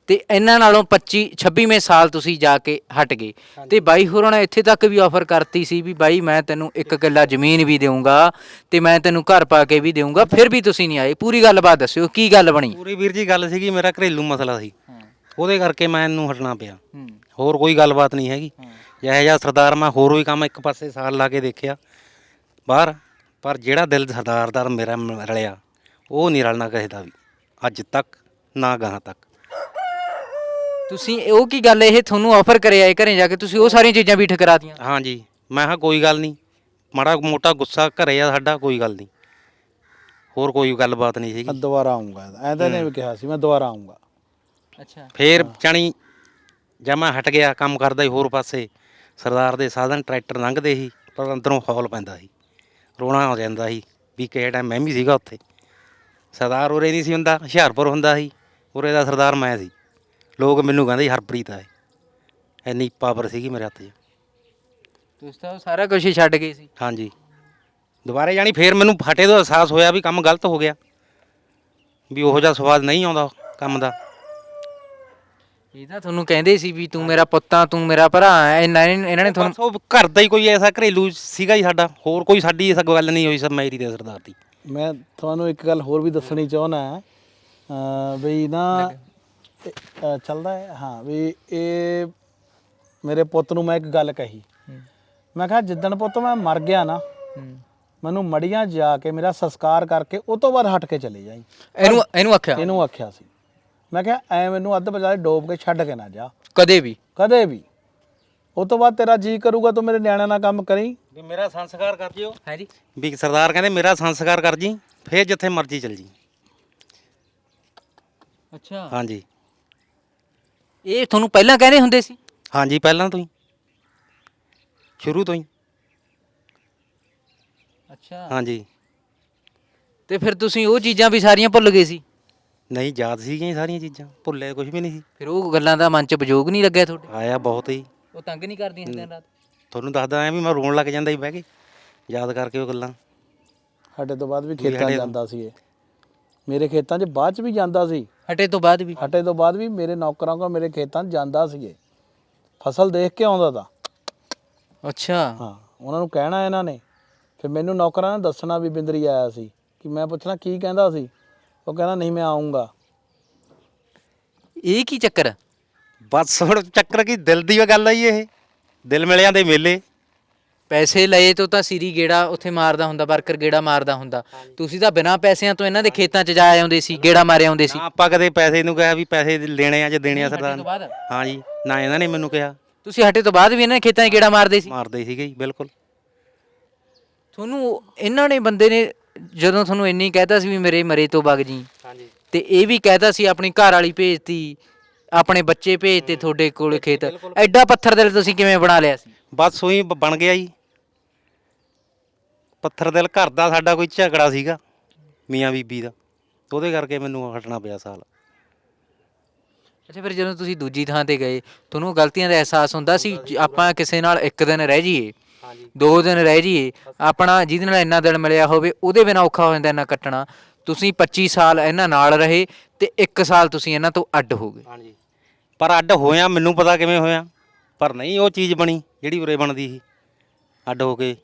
ਤੇ ਇਹਨਾਂ ਨਾਲੋਂ 25 26ਵੇਂ ਸਾਲ ਤੁਸੀਂ ਜਾ ਕੇ ਹਟ ਗਏ। ਤੇ ਬਾਈ ਹੋਰਾਂ ਨੇ ਇੱਥੇ ਤੱਕ ਵੀ ਆਫਰ ਕਰਤੀ ਸੀ ਵੀ ਬਾਈ ਮੈਂ ਤੈਨੂੰ ਇੱਕ ਕਿੱਲਾ ਜ਼ਮੀਨ ਵੀ ਦੇਵਾਂਗਾ ਤੇ ਮੈਂ ਤੈਨੂੰ ਘਰ ਪਾ ਕੇ ਵੀ ਦੇਵਾਂਗਾ ਫਿਰ ਵੀ ਤੁਸੀਂ ਨਹੀਂ ਆਏ। ਪੂਰੀ ਗੱਲਬਾਤ ਦੱਸਿਓ ਕੀ ਗੱਲ ਬਣੀ? ਪੂਰੀ ਵੀਰ ਜੀ ਗੱਲ ਸੀਗੀ ਮੇਰਾ ਘਰੇਲੂ ਮਸਲਾ ਸੀ। ਉਹਦੇ ਕਰਕੇ ਮੈਂ ਇਹਨੂੰ ਹਟਣਾ ਪਿਆ। ਹੋਰ ਕੋਈ ਗੱਲਬਾਤ ਨਹੀਂ ਹੈਗੀ। ਜਿਹੋ ਜਿਹਾ ਸਰਦਾਰ ਮੈਂ ਹੋਰ ਵੀ ਕੰਮ ਇੱਕ ਪਾਸੇ ਸਾਲ ਲਾ ਕੇ ਦੇਖਿਆ। ਬਾਹਰ ਪਰ ਜਿਹੜਾ ਦਿਲ ਸਰਦਾਰ ਦਾ ਮੇਰਾ ਰਲਿਆ ਉਹ ਨਹੀਂ ਰਲਣਾ ਕਿਸੇ ਦਾ ਵੀ। ਅੱਜ ਤੱਕ ਨਾ ਗਾਹਾਂ ਤੱਕ। ਤੁਸੀਂ ਉਹ ਕੀ ਗੱਲ ਇਹ ਤੁਹਾਨੂੰ ਆਫਰ ਕਰਿਆ ਇਹ ਘਰੇ ਜਾ ਕੇ? ਤੁਸੀਂ ਉਹ ਸਾਰੀਆਂ ਚੀਜ਼ਾਂ ਵੀ ਠਕਰਾਤੀਆਂ। ਹਾਂਜੀ। ਮੈਂ ਕਿਹਾ ਕੋਈ ਗੱਲ ਨਹੀਂ। ਮਾੜਾ ਮੋਟਾ ਗੁੱਸਾ ਘਰੇ ਆ ਸਾਡਾ ਕੋਈ ਗੱਲ ਨਹੀਂ। ਹੋਰ ਕੋਈ ਗੱਲਬਾਤ ਨਹੀਂ ਮੈਂ ਸੀਗੀ ਦੁਬਾਰਾ ਆਉਂਗਾ ਐਂ ਤਾਂ ਵੀ ਕਿਹਾ ਸੀ ਮੈਂ ਦੁਬਾਰਾ ਆਉਂਗਾ ਅੱਛਾ। ਫੇਰ ਜਾਣੀ ਜਦ ਮੈਂ ਹਟ ਗਿਆ ਕੰਮ ਕਰਦਾ ਹੀ ਹੋਰ ਪਾਸੇ ਸਰਦਾਰ ਦੇ ਸਾਧਨ ਟਰੈਕਟਰ ਲੰਘਦੇ ਸੀ ਪਰ ਅੰਦਰੋਂ ਹੌਲ ਪੈਂਦਾ ਸੀ। ਰੋਣਾ ਹੋ ਜਾਂਦਾ ਸੀ ਵੀ ਕਿਹੜਾ ਟਾਈਮ ਮੈਂ ਵੀ ਸੀਗਾ ਉੱਥੇ। ਸਰਦਾਰ ਉਰੇ ਨਹੀਂ ਸੀ ਹੁੰਦਾ ਹੁਸ਼ਿਆਰਪੁਰ ਹੁੰਦਾ ਸੀ। ਉਰੇ ਦਾ ਸਰਦਾਰ ਮੈਂ ਸੀ। ਲੋਕ ਮੈਨੂੰ ਕਹਿੰਦੇ ਸੀ ਹਰਪ੍ਰੀਤ ਆ ਇਹ। ਇੰਨੀ ਪਾਵਰ ਸੀਗੀ ਮੇਰੇ ਹੱਥ 'ਚ। ਤੁਸੀਂ ਤਾਂ ਉਹ ਸਾਰਾ ਕੁਝ ਹੀ ਛੱਡ ਗਏ ਸੀ। ਹਾਂਜੀ। ਦੁਬਾਰੇ ਜਾਣੀ ਫੇਰ ਮੈਨੂੰ ਫਟੇ ਤੋਂ ਅਹਿਸਾਸ ਹੋਇਆ ਵੀ ਕੰਮ ਗਲਤ ਹੋ ਗਿਆ। ਵੀ ਉਹੋ ਜਿਹਾ ਸਵਾਦ ਨਹੀਂ ਆਉਂਦਾ ਕੰਮ ਦਾ। ਇਹ ਤਾਂ ਤੁਹਾਨੂੰ ਕਹਿੰਦੇ ਸੀ ਵੀ ਤੂੰ ਮੇਰਾ ਪੁੱਤਾਂ ਤੂੰ ਮੇਰਾ ਭਰਾ ਹੈ ਇਹਨਾਂ ਨੇ ਇਹਨਾਂ ਨੇ ਤੁਹਾਨੂੰ ਬਸ ਉਹ ਘਰ ਦਾ ਹੀ ਕੋਈ ਐਸਾ ਘਰੇਲੂ ਸੀਗਾ ਹੀ ਸਾਡਾ। ਹੋਰ ਕੋਈ ਸਾਡੀ ਐਸਾ ਗੱਲ ਨਹੀਂ ਹੋਈ ਸਭ ਮੇਰੀ ਤੇ ਸਰਦਾਰ ਦੀ। ਮੈਂ ਤੁਹਾਨੂੰ ਇੱਕ ਗੱਲ ਹੋਰ ਵੀ ਦੱਸਣੀ ਚਾਹੁੰਦਾ ਹਾਂ। ਵੀ ਨਾ ਚੱਲਦਾ ਹੈ। ਹਾਂ ਵੀ ਇਹ ਮੇਰੇ ਪੁੱਤ ਨੂੰ ਮੈਂ ਇੱਕ ਗੱਲ ਕਹੀ। ਮੈਂ ਕਿਹਾ ਜਿੱਦਣ ਪੁੱਤ ਮੈਂ ਮਰ ਗਿਆ ਨਾ ਮੈਨੂੰ ਮੜੀਆਂ ਜਾ ਕੇ ਮੇਰਾ ਸੰਸਕਾਰ ਕਰਕੇ ਉਹ ਤੋਂ ਬਾਅਦ ਹਟ ਕੇ ਚਲੇ ਜਾਈ। ਇਹਨੂੰ ਇਹਨੂੰ ਆਖਿਆ? ਇਹਨੂੰ ਆਖਿਆ ਸੀ। ਮੈਂ ਕਿਹਾ ਐ ਮੈਨੂੰ ਅੱਧ ਬਜਾਏ ਡੋਬ ਕੇ ਛੱਡ ਕੇ ਨਾ ਜਾ। ਕਦੇ ਵੀ? ਕਦੇ ਵੀ। ਉਹ ਤੋਂ ਬਾਅਦ ਤੇਰਾ ਜੀ ਕਰੂਗਾ ਤੂੰ ਮੇਰੇ ਨਿਆਣਿਆਂ ਨਾਲ ਕੰਮ ਕਰੀ। ਵੀ ਮੇਰਾ ਸੰਸਕਾਰ ਕਰ ਜਿਓ ਹੈ ਜੀ ਵੀ ਸਰਦਾਰ ਕਹਿੰਦੇ ਮੇਰਾ ਸੰਸਕਾਰ ਕਰ ਜੀ ਫੇਰ ਜਿੱਥੇ ਮਰਜ਼ੀ ਚਲ ਜੀ। ਅੱਛਾ। ਹਾਂਜੀ। ਇਹ ਤੁਹਾਨੂੰ ਪਹਿਲਾਂ ਕਹਿੰਦੇ ਹੁੰਦੇ ਸੀ? ਹਾਂਜੀ ਪਹਿਲਾਂ ਤੋਂ ਹੀ। ਸ਼ੁਰੂ ਤੋਂ ਹੀ। ਅੱਛਾ। ਹਾਂਜੀ। ਤੇ ਫਿਰ ਤੁਸੀਂ ਉਹ ਚੀਜ਼ਾਂ ਵੀ ਸਾਰੀਆਂ ਭੁੱਲ ਗਏ ਸੀ? ਨਹੀਂ ਯਾਦ ਸੀਗੀਆਂ ਜੀ ਸਾਰੀਆਂ ਚੀਜ਼ਾਂ। ਭੁੱਲੇ ਕੁਝ ਵੀ ਨਹੀਂ ਸੀ। ਫਿਰ ਉਹ ਗੱਲਾਂ ਦਾ ਮਨ ਚ ਵਿਜੋਗ ਨਹੀਂ ਲੱਗਿਆ ਤੁਹਾਡੇ? ਆਇਆ ਬਹੁਤ ਹੀ। ਉਹ ਤੰਗ ਨਹੀਂ ਕਰਦੀਆਂ ਹੁੰਦੀਆਂ ਰਾਤ? ਤੁਹਾਨੂੰ ਦੱਸਦਾ ਐ ਵੀ ਮੈਂ ਰੋਣ ਲੱਗ ਜਾਂਦਾ ਸੀ ਬਹਿ ਕੇ। ਯਾਦ ਕਰਕੇ ਉਹ ਗੱਲਾਂ। ਸਾਡੇ ਤੋਂ ਬਾਅਦ ਵੀ ਵੀ ਖੇਤਾਂ 'ਚ ਸਾਡੇ- ਜਾਂਦਾ ਸੀ ਇਹ। ਮੇਰੇ ਖੇਤਾਂ 'ਚ ਬਾਅਦ 'ਚ ਵੀ ਜਾਂਦਾ ਸੀ। ਹਟੇ ਤੋਂ ਬਾਅਦ ਵੀ। ਹਟੇ ਤੋਂ ਬਾਅਦ ਵੀ ਮੇਰੇ ਨੌਕਰਾਂ ਕੋਲ ਮੇਰੇ ਖੇਤਾਂ 'ਚ ਜਾਂਦਾ ਸੀ ਇਹ ਫਸਲ ਦੇਖ ਕੇ ਆਉਂਦਾ ਤਾ। ਅੱਛਾ। ਹਾਂ ਉਹਨਾਂ ਨੂੰ ਕਹਿਣਾ ਇਹਨਾਂ ਨੇ। ਫਿਰ ਮੈਨੂੰ ਨੌਕਰਾਂ ਨੇ ਦੱਸਣਾ ਵੀ ਬਿੰਦਰੀ ਆਇਆ ਸੀ ਕਿ ਮੈਂ ਪੁੱਛਣਾ ਕੀ ਕਹਿੰਦਾ ਸੀ। ਉਹ ਕਹਿੰਦਾ ਨਹੀਂ ਮੈਂ ਆਉਂਗਾ ਇਹ ਕੀ ਚੱਕਰ? ਆ? ਬਸ ਹੁਣ ਚੱਕਰ ਕੀ ਦਿਲ ਦੀ ਓ ਗੱਲ ਆ ਜੀ ਇਹ। ਦਿਲ ਮਿਲਿਆਂ ਦੇ ਮੇਲੇ। ਪੈਸੇ ਲਏ ਤੋਂ ਤਾਂ ਸਿਰੀ ਗੇੜਾ ਉੱਥੇ ਮਾਰਦਾ ਹੁੰਦਾ ਵਰਕਰ ਗੇੜਾ ਮਾਰਦਾ ਹੁੰਦਾ। ਤੁਸੀਂ ਤਾਂ ਬਿਨਾਂ ਪੈਸਿਆਂ ਤੋਂ ਇਹਨਾਂ ਦੇ ਖੇਤਾਂ 'ਚ ਜਾ ਆਉਂਦੇ ਸੀ ਗੇੜਾ ਮਾਰੇ ਆਉਂਦੇ ਸੀ। ਨਾ ਆਪਾਂ ਕਦੇ ਪੈਸੇ ਨੂੰ ਕਿਹਾ ਵੀ ਪੈਸੇ ਲੈਣੇ ਆ ਜਾਂ ਦੇਣੇ ਆ ਸਰਦਾਰ ਤੋਂ ਬਾਅਦ? ਹਾਂਜੀ ਨਾ ਇਹਨਾਂ ਨੇ ਮੈਨੂੰ ਕਿਹਾ। ਤੁਸੀਂ ਹਟੇ ਤੋਂ ਬਾਅਦ ਵੀ ਇਹਨਾਂ ਦੇ ਖੇਤਾਂ 'ਚ ਗੇੜਾ ਮਾਰਦੇ ਸੀ? ਮਾਰਦੇ ਸੀਗੇ ਜੀ ਬਿਲਕੁਲ। ਤੁਹਾਨੂੰ ਇਹਨਾਂ ਨੇ ਬੰਦੇ ਨੇ ਜਦੋਂ ਤੁਹਾਨੂੰ ਇੰਨੀ ਕਹਿਤਾ ਸੀ ਵੀ ਮੇਰੇ ਮਰੇ ਤੋਂ ਵਗ ਜੀ। ਹਾਂਜੀ। ਤੇ ਇਹ ਵੀ ਕਹਿਤਾ ਸੀ ਆਪਣੀ ਘਰ ਵਾਲੀ ਭੇਜਤੀ ਆਪਣੇ ਬੱਚੇ ਭੇਜਤੇ ਤੁਹਾਡੇ ਕੋਲ ਖੇਤ। ਐਡਾ ਪੱਥਰ ਦਿਲ ਤੁਸੀਂ ਕਿਵੇਂ ਬਣਾ ਲਿਆ ਸੀ? ਬਸ ਉਹੀ ਬ- ਬਣ ਗਿਆ ਜੀ। ਪੱਥਰ ਦਿਲ ਘਰ ਦਾ ਸਾਡਾ ਕੋਈ ਝਗੜਾ ਸੀਗਾ ਮੀਆਂ ਬੀਬੀ ਦਾ। ਉਹਦੇ ਕਰਕੇ ਮੈਨੂੰ ਹਟਣਾ ਪਿਆ ਸਾਲ। ਅੱਛਾ ਫਿਰ ਜਦੋਂ ਤੁਸੀਂ ਦੂਜੀ ਥਾਂ ਤੇ ਗਏ ਤੁਹਾਨੂੰ ਗਲਤੀਆਂ ਦਾ ਅਹਿਸਾਸ ਹੁੰਦਾ ਸੀ ਜ- ਆਪਾਂ ਕਿਸੇ ਨਾਲ ਇੱਕ ਦਿਨ ਰਹਿ ਜਾਈਏ ਹਾਂਜੀ। ਦੋ ਦਿਨ ਰਹਿ ਜਾਈਏ ਆਪਣਾ ਜਿਹਦੇ ਨਾਲ ਇੰਨਾ ਦਿਨ ਮਿਲਿਆ ਹੋਵੇ ਉਹਦੇ ਬਿਨਾ ਔਖਾ ਹੋ ਜਾਂਦਾ ਇੰਨਾ ਕੱਟਣਾ। ਤੁਸੀਂ 25 ਸਾਲ ਇਹਨਾਂ ਨਾਲ ਰਹੇ ਤੇ 1 ਸਾਲ ਤੁਸੀਂ ਇਹਨਾਂ ਤੋਂ ਅੱਡ ਹੋ ਗਏ। ਹਾਂਜੀ। ਪਰ ਅੱਡ ਹੋਇਆ ਮੈਨੂੰ ਪਤਾ ਕਿਵੇਂ ਹੋਇਆ। ਪਰ ਨਹੀਂ ਉਹ ਚੀਜ਼ ਬਣੀ ਜਿਹੜੀ ਉਰੇ ਬਣਦੀ ਸੀ। ਅੱਡ ਹੋ ਕੇ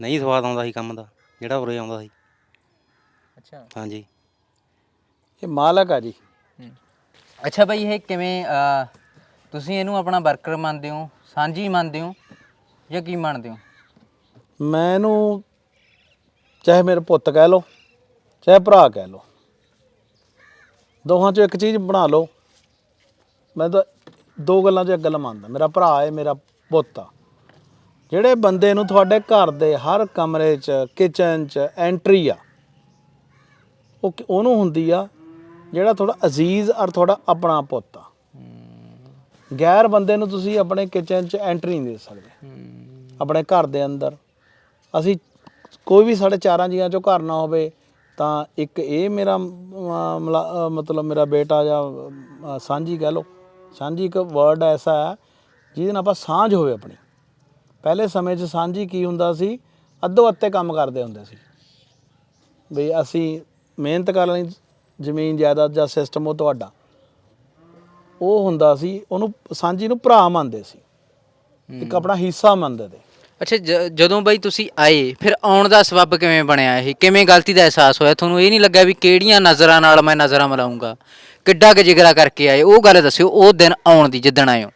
ਨਹੀਂ ਸਵਾਦ ਆਉਂਦਾ ਸੀ ਕੰਮ ਦਾ ਜਿਹੜਾ ਉਰੇ ਆਉਂਦਾ ਸੀ। ਅੱਛਾ। ਹਾਂਜੀ। ਇਹ ਮਾਲਕ ਆ ਜੀ। ਅੱਛਾ ਭਾਈ ਇਹ ਕਿਵੇਂ ਅਹ, ਤੁਸੀਂ ਇਹਨੂੰ ਆਪਣਾ ਵਰਕਰ ਮੰਨਦੇ ਹੋ ਸਾਂਝੀ ਮੰਨਦੇ ਹੋ ਜਾਂ ਕੀ ਮੰਨਦੇ ਹੋ? ਮੈਂ ਇਹਨੂੰ ਚਾਹੇ ਮੇਰੇ ਪੁੱਤ ਕਹਿ ਲਓ ਚਾਹੇ ਭਰਾ ਕਹਿ ਲਓ। ਦੋਹਾਂ 'ਚੋਂ ਇੱਕ ਚੀਜ਼ ਬਣਾ ਲਓ। ਮੈਂ ਤਾਂ ਦੋ ਗੱਲਾਂ 'ਚ ਇੱਕ ਗੱਲ ਮੰਨਦਾ। ਮੇਰਾ ਭਰਾ ਹੈ ਮੇਰਾ ਪੁੱਤ ਆ। ਜਿਹੜੇ ਬੰਦੇ ਨੂੰ ਤੁਹਾਡੇ ਘਰ ਦੇ ਹਰ ਕਮਰੇ 'ਚ ਕਿਚਨ 'ਚ ਐਂਟਰੀ ਆ, ਉਹ ਉਹਨੂੰ ਹੁੰਦੀ ਆ ਜਿਹੜਾ ਤੁਹਾਡਾ ਅਜ਼ੀਜ਼ ਔਰ ਤੁਹਾਡਾ ਆਪਣਾ ਪੁੱਤ ਆ। ਗੈਰ ਬੰਦੇ ਨੂੰ ਤੁਸੀਂ ਆਪਣੇ ਕਿਚਨ 'ਚ ਐਂਟਰੀ ਨਹੀਂ ਦੇ ਸਕਦੇ। ਆਪਣੇ ਘਰ ਦੇ ਅੰਦਰ। ਅਸੀਂ ਕੋਈ ਵੀ ਸਾਡੇ ਚਾਰਾਂ ਜੀਆਂ ਚੋਂ ਘਰ ਨਾ ਹੋਵੇ, ਤਾਂ ਇੱਕ ਇਹ ਮੇਰਾ ਮਲਾ- ਮਤਲਬ ਮੇਰਾ ਬੇਟਾ ਜਾਂ ਸਾਂਝੀ ਕਹਿ ਲਓ। ਸਾਂਝੀ ਇੱਕ ਵਰਡ ਐਸਾ ਹੈ, ਜਿਹਦੇ ਨਾਲ ਆਪਾਂ ਸਾਂਝ ਹੋਵੇ ਆਪਣੀ। ਪਹਿਲੇ ਸਮੇਂ 'ਚ ਸਾਂਝੀ ਕੀ ਹੁੰਦਾ ਸੀ? ਅੱਧੋ ਅੱਤੇ ਕੰਮ ਕਰਦੇ ਹੁੰਦੇ ਸੀ। ਵੀ ਅਸੀਂ ਮਿਹਨਤ ਕਰ ਲਈ ਜ਼ਮੀਨ ਜਾਇਦਾਦ ਜਾਂ ਸਿਸਟਮ ਉਹ ਤੁਹਾਡਾ। ਉਹ ਹੁੰਦਾ ਸੀ ਉਹਨੂੰ ਸਾਂਝੀ ਨੂੰ ਭਰਾ ਮੰਨਦੇ ਸੀ। ਇੱਕ ਆਪਣਾ ਹਿੱਸਾ ਮੰਨਦੇ ਤੇ। ਅੱਛਾ ਜ- ਜਦੋਂ ਬਾਈ ਤੁਸੀਂ ਆਏ ਫਿਰ ਆਉਣ ਦਾ ਸਬੱਬ ਕਿਵੇਂ ਬਣਿਆ ਇਹ? ਕਿਵੇਂ ਗਲਤੀ ਦਾ ਅਹਿਸਾਸ ਹੋਇਆ? ਤੁਹਾਨੂੰ ਇਹ ਨਹੀਂ ਲੱਗਾ ਵੀ ਕਿਹੜੀਆਂ ਨਜ਼ਰਾਂ ਨਾਲ ਮੈਂ ਨਜ਼ਰਾਂ ਮਿਲਾਉਂਗਾ ਕਿੱਡਾ ਕੁ ਜਿਗਰਾ ਕਰਕੇ ਆਏ? ਉਹ ਗੱਲ ਦੱਸਿਓ ਉਹ ਦਿਨ ਆਉਣ ਦੀ ਜਿੱਦਣ ਆਏ ਹੋ?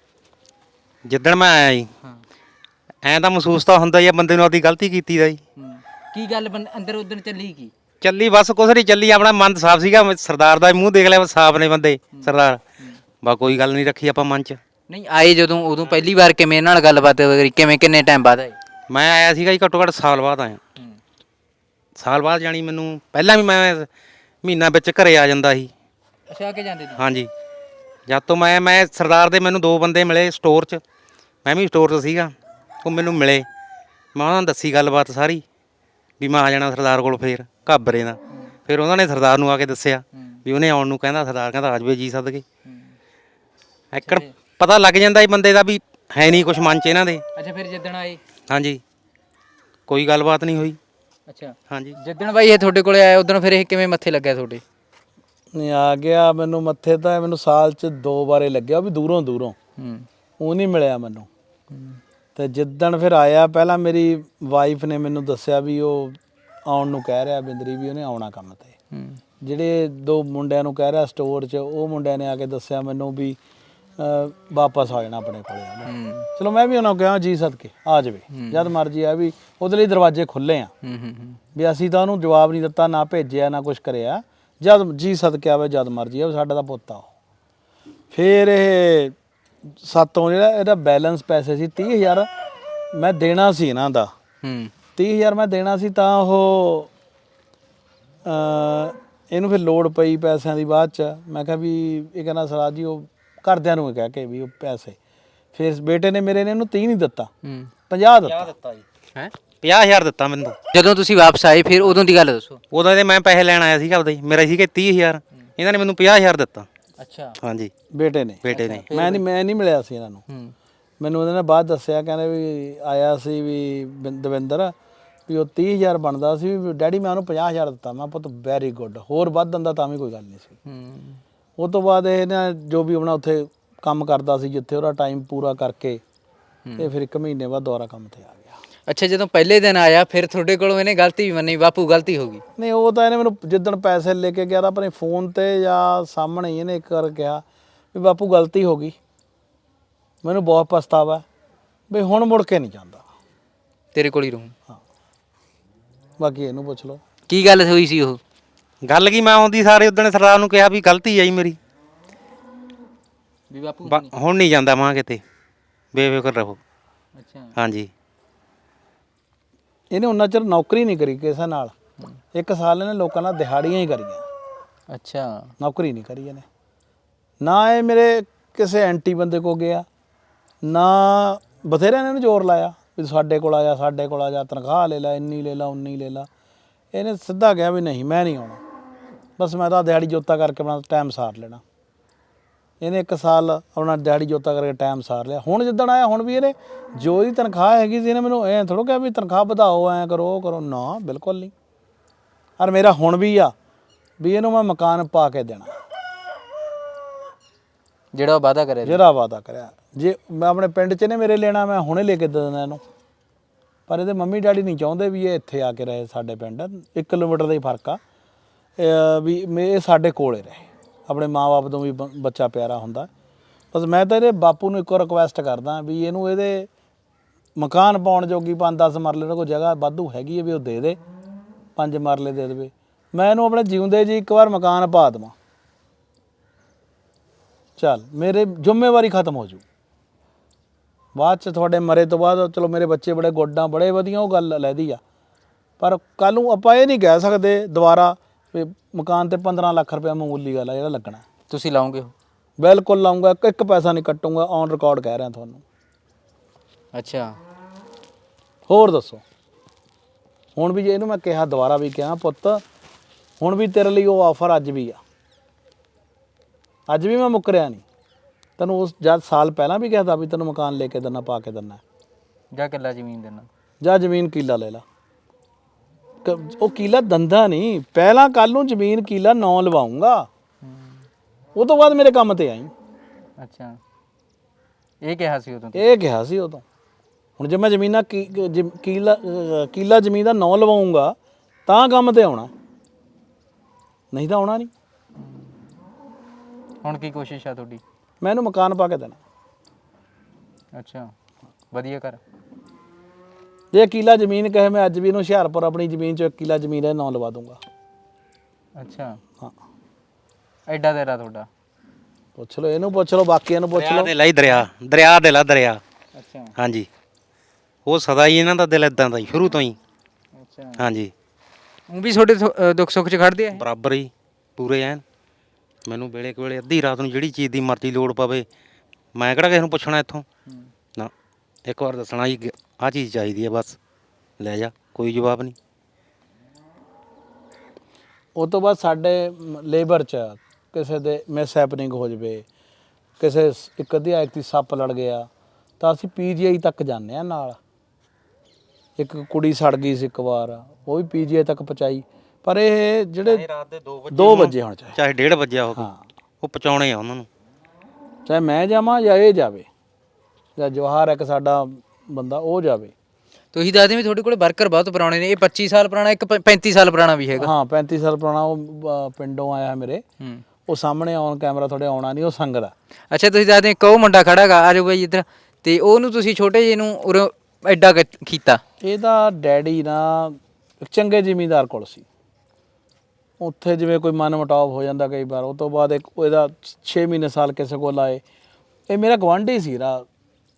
ਜਿੱਦਣ ਮੈਂ ਆਇਆ ਜੀ। ਐਂ ਤਾਂ ਮਹਿਸੂਸ ਤਾਂ ਹੁੰਦਾ ਹੀ ਆ ਬੰਦੇ ਨੂੰ ਆਪਦੀ ਗਲਤੀ ਕੀਤੀ ਦਾ ਜੀ। ਕੀ ਗੱਲ ਅੰਦਰ ਉਦੋਂ ਚੱਲੀ ਕੀ? ਚੱਲੀ ਬਸ ਕੁਛ ਨਹੀਂ ਚੱਲੀ ਆਪਣਾ ਮਨ ਸਾਫ਼ ਸੀਗਾ ਮੈਂ ਸਰਦਾਰ ਦਾ ਮੂੰਹ ਦੇਖ ਲਿਆ ਸਾਫ਼ ਨੇ ਬੰਦੇ ਸਰਦਾਰ। ਬਾ ਕੋਈ ਗੱਲ ਨਹੀਂ ਰੱਖੀ ਆਪਾਂ ਮਨ 'ਚ। ਨਹੀਂ ਆਏ ਜਦੋਂ ਉਦੋਂ ਪਹਿਲੀ ਵਾਰ ਕਿਵੇਂ ਇਹਨਾਂ ਨਾਲ ਗੱਲਬਾਤ ਕਰੀ ਕਿਵੇਂ ਕਿੰਨੇ ਟਾਈਮ ਬਾਅਦ ਆਏ? ਮੈਂ ਆਇਆ ਸੀਗਾ ਜੀ ਘੱਟੋ ਘੱਟ ਸਾਲ ਬਾਅਦ ਆਇਆ। ਸਾਲ ਬਾਅਦ ਜਾਣੀ ਮੈਨੂੰ ਪਹਿਲਾਂ ਵੀ ਮੈਂ ਮਹੀਨਾ ਵਿੱਚ ਘਰੇ ਆ ਜਾਂਦਾ ਸੀ। ਅੱਛਾ ਆ ਕੇ ਜਾਂਦੇ ਸੀ ਹਾਂਜੀ। ਜਦ ਤੋਂ ਮੈਂ ਮੈਂ ਸਰਦਾਰ ਦੇ ਮੈਨੂੰ ਦੋ ਬੰਦੇ ਮਿਲੇ ਸਟੋਰ 'ਚ। ਮੈਂ ਵੀ ਸਟੋਰ 'ਚ ਸੀਗਾ। ਉਹ ਮੈਨੂੰ ਮਿਲੇ। ਮੈਂ ਉਹਨਾਂ ਨੂੰ ਦੱਸੀ ਗੱਲਬਾਤ ਸਾਰੀ ਵੀ ਮੈਂ ਆ ਜਾਣਾ ਸਰਦਾਰ ਕੋਲ ਫੇਰ ਘਾਬਰੇ ਦਾ ਫਿਰ ਉਹਨਾਂ ਨੇ ਸਰਦਾਰ ਨੂੰ ਆ ਕੇ ਦੱਸਿਆ ਵੀ ਉਹਨੇ ਆਉਣ ਨੂੰ ਕਹਿੰਦਾ ਸਰਦਾਰ ਕਹਿੰਦਾ ਆ ਜਾਵੇ ਜੀ ਸਦਕੇ। ਐਕੜ ਪਤਾ ਲੱਗ ਜਾਂਦਾ ਇਹ ਬੰਦੇ ਦਾ ਵੀ ਹੈ ਨਹੀਂ ਕੁਝ ਮਨ 'ਚ ਇਹਨਾਂ ਦੇ। ਅੱਛਾ ਫਿਰ ਜਿੱਦਣ ਆਏ? ਹਾਂਜੀ। ਕੋਈ ਗੱਲਬਾਤ ਨਹੀਂ ਹੋਈ। ਅੱਛਾ। ਹਾਂਜੀ। ਜਿੱਦਣ ਬਾਈ ਇਹ ਤੁਹਾਡੇ ਕੋਲੇ ਆਇਆ ਉਦੋਂ ਫਿਰ ਇਹ ਕਿਵੇਂ ਮੱਥੇ ਲੱਗਿਆ ਤੁਹਾਡੇ? ਨਹੀਂ ਆ ਗਿਆ ਮੈਨੂੰ ਮੱਥੇ ਤਾਂ ਮੈਨੂੰ ਸਾਲ 'ਚ ਦੋ ਵਾਰੇ ਲੱਗਿਆ ਉਹ ਵੀ ਦੂਰੋਂ ਦੂਰੋਂ ਹੂੰ। ਉਹ ਨਹੀਂ ਮਿਲਿਆ ਮੈਨੂੰ। ਤੇ ਜਿੱਦਣ ਫਿਰ ਆਇਆ ਪਹਿਲਾਂ ਮੇਰੀ ਵਾਈਫ ਨੇ ਮੈਨੂੰ ਦੱਸਿਆ ਵੀ ਉਹ ਆਉਣ ਨੂੰ ਕਹਿ ਰਿਹਾ ਬਿੰਦਰੀ ਵੀ ਉਹਨੇ ਆਉਣਾ ਕੰਮ ਤੇ। ਹੂੰ। ਜਿਹੜੇ ਦੋ ਮੁੰਡਿਆਂ ਨੂੰ ਕਹਿ ਰਿਹਾ ਸਟੋਰ 'ਚ ਉਹ ਮੁੰਡਿਆਂ ਨੇ ਆ ਕੇ ਦੱਸਿਆ ਮੈਨੂੰ ਵੀ ਅਹ, ਵਾਪਸ ਆ ਜਾਣਾ ਆਪਣੇ ਕੋਲੇ। ਉਹਨੇ। ਹੂੰ। ਚਲੋ ਮੈਂ ਵੀ ਉਹਨਾਂ ਨੂੰ ਕਿਹਾ ਜੀ ਸਦਕੇ ਆ ਜਾਵੇ। ਜਦ ਮਰਜ਼ੀ ਆ ਵੀ ਉਹਦੇ ਲਈ ਦਰਵਾਜ਼ੇ ਖੁੱਲੇ ਆ। ਹੂੰ ਹੂੰ ਹੂੰ। ਵੀ ਅਸੀਂ ਤਾਂ ਉਹਨੂੰ ਜਵਾਬ ਨਹੀਂ ਦਿੱਤਾ ਨਾ ਭੇਜਿਆ ਨਾ ਕੁਝ ਕਰਿਆ। ਜਦ ਜੀ ਸਦਕੇ ਆਵੇ ਜਦ ਮਰਜ਼ੀ ਆਵੇ ਸਾਡਾ ਤਾਂ ਪੁੱਤ ਆ ਉਹ। ਫਿਰ ਇਹ ਸਾਤੋਂ ਜਿਹੜਾ ਇਹਦਾ ਬੈਲੈਂਸ ਪੈਸੇ ਸੀ 30000 ਮੈਂ ਦੇਣਾ ਸੀ ਇਹਨਾਂ ਦਾ। ਹੂੰ। 30000 ਮੈਂ ਦੇਣਾ ਸੀ ਤਾਂ ਉਹ ਅ ਇਹਨੂੰ ਫਿਰ ਲੋੜ ਪਈ ਪੈਸਿਆਂ ਦੀ ਬਾਅਦ ਚ। ਮੈਂ ਕਿਹਾ ਵੀ ਇਹ ਕਹਿੰਦਾ ਸਰਾਜ ਜੀ ਉਹ ਘਰਦਿਆਂ ਨੂੰ ਕਹਿ ਕੇ ਵੀ ਉਹ ਪੈਸੇ। ਫਿਰ ਬੇਟੇ ਨੇ ਮੇਰੇ ਨੇ ਇਹਨੂੰ 30 ਨਹੀਂ ਦਿੱਤਾ। ਹੂੰ। 50 ਦਿੱਤਾ। ਦਿੱਤਾ ਜੀ। ਹੈ? 50000 ਦਿੱਤਾ ਮੈਨੂੰ। ਜਦੋਂ ਤੁਸੀਂ ਵਾਪਸ ਆਏ ਫਿਰ ਉਦੋਂ ਦੀ ਗੱਲ ਦੱਸੋ। ਉਦੋਂ ਦੇ ਮੈਂ ਪੈਸੇ ਲੈਣ ਆਇਆ ਸੀਗਾ ਆਪਦੇ ਮੇਰਾ ਸੀਗੇ 30000 ਇਹਨਾਂ ਨੇ ਮੈਨੂੰ 50000 ਦਿੱਤਾ। ਅੱਛਾ। ਹਾਂਜੀ। ਬੇਟੇ ਨੇ। ਬੇਟੇ ਨੇ। ਮੈਂ ਨਹੀਂ ਮੈਂ ਨਹੀਂ ਮਿਲਿਆ ਸੀ ਇਹਨਾਂ ਨੂੰ। ਹੂੰ। ਮੈਨੂੰ ਉਹਦੇ ਨੇ ਬਾਅਦ ਦੱਸਿਆ ਕਹਿੰਦੇ ਵੀ ਆਇਆ ਸੀ ਵੀ ਬਿੰ- ਦਵਿੰਦਰ ਵੀ ਉਹ 30000 ਬਣਦਾ ਸੀ ਵੀ ਡੈਡੀ ਮੈਂ ਉਹਨੂੰ 50000 ਦਿੱਤਾ। ਮੈਂ ਪੁੱਤ ਵੈਰੀ ਗੁੱਡ ਹੋਰ ਵੱਧ ਦਿੰਦਾ ਤਾਂ ਵੀ ਕੋਈ ਗੱਲ ਨਹੀਂ ਸੀ। ਹੂੰ। ਉਹ ਤੋਂ ਬਾਅਦ ਇਹ ਨਾ ਜੋ ਵੀ ਆਪਣਾ ਉੱਥੇ ਕੰਮ ਕਰਦਾ ਸੀ ਜਿੱਥੇ ਉਹਦਾ ਟਾਈਮ ਪੂਰਾ ਕਰਕੇ ਤੇ ਫਿਰ ਇੱਕ ਮਹੀਨੇ ਬਾਅਦ ਦੁਬਾਰਾ ਕੰਮ ਤੇ ਆ ਗਿਆ। ਅੱਛਾ ਜਦੋਂ ਪਹਿਲੇ ਦਿਨ ਆਇਆ ਫਿਰ ਤੁਹਾਡੇ ਕੋਲੋਂ ਇਹਨੇ ਗਲਤੀ ਵੀ ਮੰਨੀ ਬਾਪੂ ਗਲਤੀ ਹੋ ਗਈ। ਨਹੀਂ ਉਹ ਤਾਂ ਇਹਨੇ ਮੈਨੂੰ ਜਿੱਦਣ ਪੈਸੇ ਲੈ ਕੇ ਗਿਆ ਤਾਂ ਆਪਣੇ ਫੋਨ ਤੇ ਜਾਂ ਸਾਹਮਣੇ ਹੀ ਇਹਨੇ ਇੱਕ ਵਾਰ ਕਿਹਾ ਵੀ ਬਾਪੂ ਗਲਤੀ ਹੋ ਗਈ। ਮੈਨੂੰ ਬਹੁਤ ਪਛਤਾਵਾ ਵੀ ਹੁਣ ਮੁੜ ਕੇ ਨਹੀਂ ਜਾਂਦਾ। ਤੇਰੇ ਕੋਲ ਹੀ ਰਹੂੰ। ਬਾਕੀ ਇਹਨੂੰ ਪੁੱਛ ਲਓ। ਕੀ ਗੱਲ ਹੋਈ ਸੀ ਉਹ? ਗੱਲ ਕੀ ਮੈਂ ਆਉਂਦੀ ਸਾਰੇ ਉਦੋਂ ਸਰਦਾਰ ਨੂੰ ਕਿਹਾ ਵੀ ਗਲਤੀ ਆਈ ਮੇਰੀ। ਵੀ ਬਾਪੂ ਬ- ਹੁਣ ਨਹੀਂ ਜਾਂਦਾ ਮਾਂ ਕਿਤੇ। ਬੇਫਿਕਰ ਰਹੋ। ਅੱਛਾ। ਹਾਂਜੀ। ਇਹਨੇ ਉਹਨਾਂ ਚਿਰ ਨੌਕਰੀ ਨਹੀਂ ਕਰੀ ਕਿਸੇ ਨਾਲ। ਇੱਕ ਸਾਲ ਇਹਨੇ ਲੋਕਾਂ ਨਾਲ ਦਿਹਾੜੀਆਂ ਹੀ ਕਰੀਆਂ। ਅੱਛਾ। ਨੌਕਰੀ ਨਹੀਂ ਕਰੀ ਇਹਨੇ। ਨਾ ਇਹ ਮੇਰੇ ਕਿਸੇ ਐਂਟੀ ਬੰਦੇ ਕੋ ਗਿਆ ਨਾ ਬਥੇਰੇ ਨੇ ਇਹਨੂੰ ਜ਼ੋਰ ਲਾਇਆ ਵੀ ਸਾਡੇ ਕੋਲ ਆ ਜਾ ਸਾਡੇ ਕੋਲ ਆ ਜਾ ਤਨਖਾਹ ਲੈ ਲੈ ਇੰਨੀ ਲੈ ਲਾ ਉਨੀ ਲੈ ਲਾ। ਇਹਨੇ ਸਿੱਧਾ ਕਿਹਾ ਵੀ ਨਹੀਂ ਮੈਂ ਨਹੀਂ ਆਉਣਾ। ਬਸ ਮੈਂ ਤਾਂ ਦਿਹਾੜੀ ਜੋਤਾ ਕਰਕੇ ਆਪਣਾ ਟਾਈਮ ਸਾਰ ਲੈਣਾ। ਇਹਨੇ ਇੱਕ ਸਾਲ ਆਪਣਾ ਦਿਹਾੜੀ ਜੋਤਾ ਕਰਕੇ ਟਾਈਮ ਸਾਰ ਲਿਆ। ਹੁਣ ਜਿੱਦਣ ਆਇਆ ਹੁਣ ਵੀ ਇਹਨੇ ਜੋ ਇਹਦੀ ਤਨਖਾਹ ਹੈਗੀ ਸੀ ਇਹਨੇ ਮੈਨੂੰ ਐਂ ਥੋੜੋ ਕਿਹਾ ਵੀ ਤਨਖਾਹ ਵਧਾਓ ਐਂ ਕਰੋ ਉਹ ਕਰੋ। ਨਾ ਬਿਲਕੁਲ ਨਹੀਂ। ਔਰ ਮੇਰਾ ਹੁਣ ਵੀ ਆ ਵੀ ਇਹਨੂੰ ਮੈਂ ਮਕਾਨ ਪਾ ਕੇ ਦੇਣਾ। ਜਿਹੜਾ ਵਾਅਦਾ ਕਰਿਆ। ਜਿਹੜਾ ਵਾਦਾ ਕਰਿਆ। ਜੇ ਮੈਂ ਆਪਣੇ ਪਿੰਡ 'ਚ ਨੇ ਮੇਰੇ ਲੈਣਾ ਮੈਂ ਹੁਣੇ ਲੈ ਕੇ ਦੇ ਦੇਣਾ ਇਹਨੂੰ। ਪਰ ਇਹਦੇ ਮੰਮੀ ਡੈਡੀ ਨਹੀਂ ਚਾਹੁੰਦੇ ਵੀ ਇਹ ਇੱਥੇ ਆ ਕੇ ਰਹੇ ਸਾਡੇ ਪਿੰਡ। 1 ਕਿਲੋਮੀਟਰ ਦਾ ਹੀ ਫ਼ਰਕ ਆ ਵੀ ਮੈਂ ਇਹ ਸਾਡੇ ਕੋਲੇ ਰਹੇ। ਆਪਣੇ ਮਾਪੇ ਤੋਂ ਵੀ ਬ- ਬੱਚਾ ਪਿਆਰਾ ਹੁੰਦਾ। ਬਸ ਮੈਂ ਤਾਂ ਇਹਦੇ ਬਾਪੂ ਨੂੰ ਇੱਕੋ ਰਿਕੁਐਸਟ ਕਰਦਾ ਵੀ ਇਹਨੂੰ ਇਹਦੇ ਮਕਾਨ ਪਾਉਣ ਜੋਗੀ 5-10 ਮਰਲੇ ਉਹਦੇ ਕੋਲ ਜਗ੍ਹਾ ਵਾਧੂ ਹੈਗੀ ਹੈ ਵੀ ਉਹ ਦੇ ਦੇ, ਪੰਜ ਮਰਲੇ ਦੇ ਦੇਵੇ। ਮੈਂ ਇਹਨੂੰ ਆਪਣੇ ਜਿਉਂਦੇ ਜੀ ਇੱਕ ਵਾਰ ਮਕਾਨ ਪਾ ਦੇਵਾਂ। ਚੱਲ, ਮੇਰੇ ਜ਼ਿੰਮੇਵਾਰੀ ਖਤਮ ਹੋ ਜੂ। ਬਾਅਦ ਚ ਤੁਹਾਡੇ ਮਰੇ ਤੋਂ ਬਾਅਦ ਚਲੋ ਮੇਰੇ ਬੱਚੇ ਬੜੇ ਗੋਡਾਂ, ਬੜੇ ਵਧੀਆ ਉਹ ਗੱਲ ਲੈਦੀ ਆ। ਪਰ ਕੱਲ ਨੂੰ ਆਪਾਂ ਇਹ ਨਹੀਂ ਕਹਿ ਸਕਦੇ ਦੁਬਾਰਾ ਵੀ ਮਕਾਨ ਤੇ 15 ਲੱਖ ਰੁਪਏ ਮਾਮੂਲੀ ਗੱਲ ਆ ਜਿਹੜਾ ਲੱਗਣਾ। ਤੁਸੀਂ ਲਾਉਂਗੇ ਉਹ? ਬਿਲਕੁਲ ਲਾਉਂਗਾ ਇੱਕ- ਇੱਕ ਪੈਸਾ ਨਹੀਂ ਕੱਟੂੰਗਾ ਔਨ ਰਿਕਾਰਡ ਕਹਿ ਰਿਹਾ ਤੁਹਾਨੂੰ। ਅੱਛਾ। ਹੋਰ ਦੱਸੋ? ਹੁਣ ਵੀ ਜੇ ਇਹਨੂੰ ਮੈਂ ਕਿਹਾ ਦੁਬਾਰਾ ਵੀ ਕਿਹਾ ਪੁੱਤ ਹੁਣ ਵੀ ਤੇਰੇ ਲਈ ਉਹ ਆਫਰ ਅੱਜ ਵੀ ਆ। ਅੱਜ ਵੀ ਮੈਂ ਮੁੱਕਰਿਆ ਨਹੀਂ। ਤੈਨੂੰ ਉਸ ਜਦ ਸਾਲ ਪਹਿਲਾਂ ਵੀ ਕਿਹਾ ਤਾ ਵੀ ਤੈਨੂੰ ਮਕਾਨ ਲੈ ਕੇ ਦੇਣਾ ਪਾ ਕੇ ਦੇਣਾ ਜਾਂ ਕਿੱਲਾ ਜ਼ਮੀਨ ਦੇਣਾ। ਜਾਂ ਜ਼ਮੀਨ ਕੀਲਾ ਲੈ ਲਾ। ਕ- ਉਹ ਕੀਲਾ ਦੰਦਾ ਨਹੀਂ ਪਹਿਲਾਂ ਕੱਲ ਨੂੰ ਜ਼ਮੀਨ ਕੀਲਾ ਨੌ ਲਵਾਉਂਗਾ। ਉਹ ਤੋਂ ਬਾਅਦ ਮੇਰੇ ਕੰਮ ਤੇ ਆਈ। ਅੱਛਾ। ਇਹ ਕਿਹਾ ਸੀ ਉਦੋਂ ਇਹ ਕਿਹਾ ਸੀ ਉਦੋਂ। ਹੁਣ ਜੇ ਮੈਂ ਜ਼ਮੀਨਾਂ ਕੀ- ਕੀਲਾ ਕੀਲਾ ਜ਼ਮੀਨ ਦਾ ਨੌ ਲਵਾਉਂਗਾ ਤਾਂ ਕੰਮ ਤੇ ਆਉਣਾ। ਨਹੀਂ ਤਾਂ ਆਉਣਾ ਨਹੀਂ। ਹੁਣ ਕੀ ਕੋਸ਼ਿਸ਼ ਆ ਤੁਹਾਡੀ? ਮੈਂ ਇਹਨੂੰ ਮਕਾਨ ਪਾ ਕੇ ਦੇਣਾ। ਅੱਛਾ। ਵਧੀਆ ਕਰ ਜੇ ਕੀਲਾ ਜ਼ਮੀਨ ਕਹੇ ਮੈਂ ਅੱਜ ਵੀ ਇਹਨੂੰ ਹੁਸ਼ਿਆਰਪੁਰ ਆਪਣੀ ਜ਼ਮੀਨ 'ਚ ਕਿੱਲਾ ਜ਼ਮੀਨ ਹੈ ਨੌ ਲਵਾ ਦੂੰਗਾ। ਅੱਛਾ। ਹਾਂ। ਐਡਾ ਤੇਰਾ ਤੁਹਾਡਾ? ਪੁੱਛ ਲਓ ਇਹਨੂੰ ਪੁੱਛ ਲਓ ਬਾਕੀਆਂ ਨੂੰ ਪੁੱਛ ਦਰਿਆ ਲਓ। ਦੇ ਲਈ ਦਰਿਆ ਦਰਿਆ ਦੇ ਲਾ ਦਰਿਆ। ਅੱਛਾ। ਹਾਂਜੀ। ਉਹ ਸਦਾ ਹੀ ਇਹਨਾਂ ਦਾ ਦਿਲ ਇਦਾਂ ਦਾ ਹੀ ਸ਼ੁਰੂ ਤੋਂ ਹੀ। ਅੱਛਾ। ਹਾਂਜੀ। ਉਹ ਵੀ ਤੁਹਾਡੇ ਥੋ- ਦੁੱਖ ਸੁੱਖ 'ਚ ਖੜਦੇ ਆ ਬਰਾਬਰ ਹੀ ਪੂਰੇ ਐਨ। ਮੈਨੂੰ ਵੇਲੇ ਕੁ ਵੇਲੇ ਅੱਧੀ ਰਾਤ ਨੂੰ ਜਿਹੜੀ ਚੀਜ਼ ਦੀ ਮਰਜ਼ੀ ਲੋੜ ਪਵੇ ਮੈਂ ਕਿਹੜਾ ਕਿਸੇ ਨੂੰ ਪੁੱਛਣਾ ਇੱਥੋਂ? ਨਾ। ਇੱਕ ਵਾਰ ਦੱਸਣਾ ਜੀ ਆਹ ਚੀਜ਼ ਚਾਹੀਦੀ ਹੈ ਬਸ। ਲੈ ਜਾ ਕੋਈ ਜਵਾਬ ਨਹੀਂ। ਉਹ ਤੋਂ ਬਾਅਦ ਸਾਡੇ ਲੇਬਰ 'ਚ ਕਿਸੇ ਦੇ ਮਿਸ ਹੈਪਨਿੰਗ ਹੋ ਜਵੇ ਕਿਸੇ ਸ- ਇੱਕ ਅਧਿਆਇਕ ਦੀ ਸੱਪ ਲੜ ਗਿਆ ਤਾਂ ਅਸੀਂ ਪੀਜੀਆਈ ਤੱਕ ਜਾਂਦੇ ਆ ਨਾਲ। ਇੱਕ ਕੁੜੀ ਸੜ ਗਈ ਸੀ ਇੱਕ ਵਾਰ ਉਹ ਵੀ ਪੀਜੀਆਈ ਤੱਕ ਪਹੁੰਚਾਈ। ਪਰ ਇਹ ਜਿਹੜੇ ਰਾਤ ਦੇ 2 ਵਜੇ 2 ਵਜੇ ਹੁਣ ਚਾਹੇ। ਚਾਹੇ 1:30 ਵਜੇ ਹੋ ਹਾਂ। ਉਹ ਪਹੁੰਚਾਉਣੇ ਆ ਉਹਨਾਂ ਨੂੰ। ਚਾਹੇ ਮੈਂ ਜਾਵਾਂ ਜਾਂ ਇਹ ਜਾਵੇ। ਜਾਂ ਜਵਾਹਰ ਇੱਕ ਸਾਡਾ ਬੰਦਾ ਉਹ ਜਾਵੇ। ਤੁਸੀਂ ਦੱਸਦੇ ਵੀ ਤੁਹਾਡੇ ਕੋਲੇ ਵਰਕਰ ਬਹੁਤ ਪੁਰਾਣੇ ਨੇ। ਇਹ 25 ਸਾਲ ਪੁਰਾਣਾ ਇੱਕ ਪ- 35 ਸਾਲ ਪੁਰਾਣਾ ਵੀ ਹੈਗਾ। ਹਾਂ 35 ਸਾਲ ਪੁਰਾਣਾ ਉਹ ਅ, ਪਿੰਡੋਂ ਆਇਆ ਮੇਰੇ। ਹੂੰ। ਉਹ ਸਾਹਮਣੇ ਔਨ ਕੈਮਰਾ ਤੁਹਾਡੇ ਆਉਣਾ ਨਹੀਂ ਉਹ ਸੰਗਦਾ ਅੱਛਾ ਤੁਸੀਂ ਦੱਸਦੇ ਇੱਕ ਉਹ ਮੁੰਡਾ ਖੜਾਗਾ ਆ ਜਾਓ ਬਾਈ ਇੱਧਰ। ਤੇ ਉਹਨੂੰ ਤੁਸੀਂ ਛੋਟੇ ਜਿਹੇ ਨੂੰ ਉਰੋਂ ਐਡਾ ਕ- ਕੀਤਾ। ਇਹਦਾ ਡੈਡੀ ਨਾ ਇੱਕ ਚੰਗੇ ਜ਼ਿਮੀਂਦਾਰ ਕੋਲ ਸੀ। ਉੱਥੇ ਜਿਵੇਂ ਕੋਈ ਮਨ ਮਟਾਵ ਹੋ ਜਾਂਦਾ ਕਈ ਵਾਰ ਉਹ ਤੋਂ ਬਾਅਦ ਇੱਕ ਇਹਦਾ 6 ਮਹੀਨੇ ਸਾਲ ਕਿਸੇ ਕੋਲ ਆਏ। ਇਹ ਮੇਰਾ ਗਵਾਂਢੀ ਸੀ ਰਾ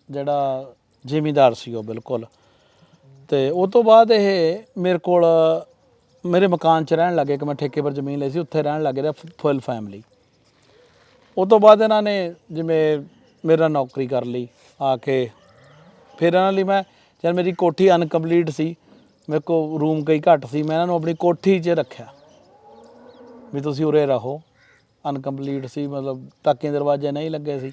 ਜਿਹੜਾ ਜ਼ਿਮੀਦਾਰ ਸੀ ਉਹ ਬਿਲਕੁਲ। ਤੇ ਉਹ ਤੋਂ ਬਾਅਦ ਇਹ ਮੇਰੇ ਕੋਲ, ਮੇਰੇ ਮਕਾਨ 'ਚ ਰਹਿਣ ਲੱਗੇ ਕਿ ਮੈਂ ਠੇਕੇ ਪਰ ਜ਼ਮੀਨ ਲਈ ਸੀ, ਉੱਥੇ ਰਹਿਣ ਲੱਗੇ ਦਾ ਫੁੱਲ ਫੈਮਿਲੀ। ਉਹ ਤੋਂ ਬਾਅਦ ਇਹਨਾਂ ਨੇ ਜਿਵੇਂ ਮੇਰਾ ਨੌਕਰੀ ਕਰ ਲਈ, ਆ ਕੇ ਫਿਰ ਇਹਨਾਂ ਲਈ ਮੈਂ ਜਦ ਮੇਰੀ ਕੋਠੀ ਅਨਕੰਪਲੀਟ ਸੀ, ਮੇਰੇ ਕੋਲ ਰੂਮ ਕਈ ਘੱਟ ਸੀ, ਮੈਂ ਇਹਨਾਂ ਨੂੰ ਆਪਣੀ ਕੋਠੀ 'ਚ ਰੱਖਿਆ। ਵੀ ਤੁਸੀਂ ਉਰੇ ਰਹੋ, ਅਨਕੰਪਲੀਟ ਸੀ, ਮਤਲਬ ਤਾਕੇ ਦਰਵਾਜ਼ੇ ਨਹੀਂ ਲੱਗੇ ਸੀ।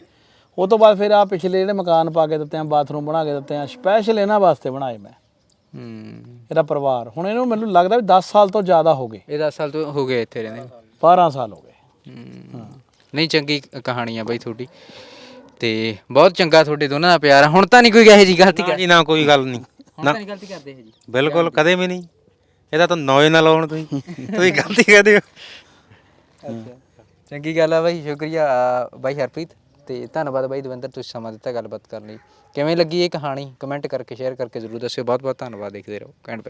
ਉਹ ਤੋਂ ਬਾਅਦ ਫਿਰ ਆ ਪਿਛਲੇ ਜਿਹੜੇ ਮਕਾਨ ਪਾ ਕੇ ਦਿੱਤੇ ਆ ਬਾਥਰੂਮ ਬਣਾ ਕੇ ਦਿੱਤੇ ਆ ਸਪੈਸ਼ਲ ਇਹਨਾਂ ਵਾਸਤੇ ਬਣਾਏ ਮੈਂ। ਹੂੰ। ਇਹਦਾ ਪਰਿਵਾਰ। ਹੁਣ ਇਹਨੂੰ ਮੈਨੂੰ ਲੱਗਦਾ ਵੀ 10 ਸਾਲ ਤੋਂ ਜ਼ਿਆਦਾ ਹੋ ਗਏ। ਇਹ 10 ਸਾਲ ਤੋਂ ਹੋ ਗਏ ਇੱਥੇ ਰਹਿੰਦੇ 12 ਸਾਲ ਹੋ ਗਏ। ਹੂੰ। ਨਹੀਂ ਚੰਗੀ ਕਹਾਣੀ ਆ ਬਾਈ ਤੁਹਾਡੀ। ਤੇ ਬਹੁਤ ਚੰਗਾ ਤੁਹਾਡੇ ਦੋਨਾਂ ਦਾ ਪਿਆਰ ਆ। ਹੁਣ ਤਾਂ ਨਹੀਂ ਕੋਈ ਇਹੋ ਜੀ ਗਲਤੀ ਨਾ ਕਰ ਜੀ ਨਾ ਕੋਈ ਗੱਲ ਨਹੀਂ। ਹੁਣ ਤਾਂ ਨਹੀਂ ਗਲਤੀ ਕਰਦੇ ਇਹ ਜੀ ਬਿਲਕੁਲ ਕਦੇ ਵੀ ਨਹੀਂ। ਇਹਦਾ ਤਾਂ ਨੌਏ ਨਾ ਲਾਉਣ ਤੁਸੀਂ। ਤੁਸੀਂ ਗਲਤੀ ਕਹਦੇ ਹੋ। ਚੰਗੀ ਗੱਲ ਆ ਬਾਈ ਸ਼ੁਕਰੀਆ ਬਾਈ ਹਰਪ੍ਰੀਤ। ਤੇ ਧੰਨਵਾਦ ਬਾਈ ਦਵਿੰਦਰ, ਤੁਸੀਂ ਸਮਾਂ ਦਿੱਤਾ ਗੱਲਬਾਤ ਕਰਨ ਲਈ। ਕਿਵੇਂ ਲੱਗੀ ਇਹ ਕਹਾਣੀ? ਕਮੈਂਟ ਕਰਕੇ ਸ਼ੇਅਰ ਕਰਕੇ ਜ਼ਰੂਰ ਦੱਸਿਓ। ਬਹੁਤ ਬਹੁਤ ਧੰਨਵਾਦ। ਦੇਖਦੇ ਰਹੋ। ਕੈਂਡ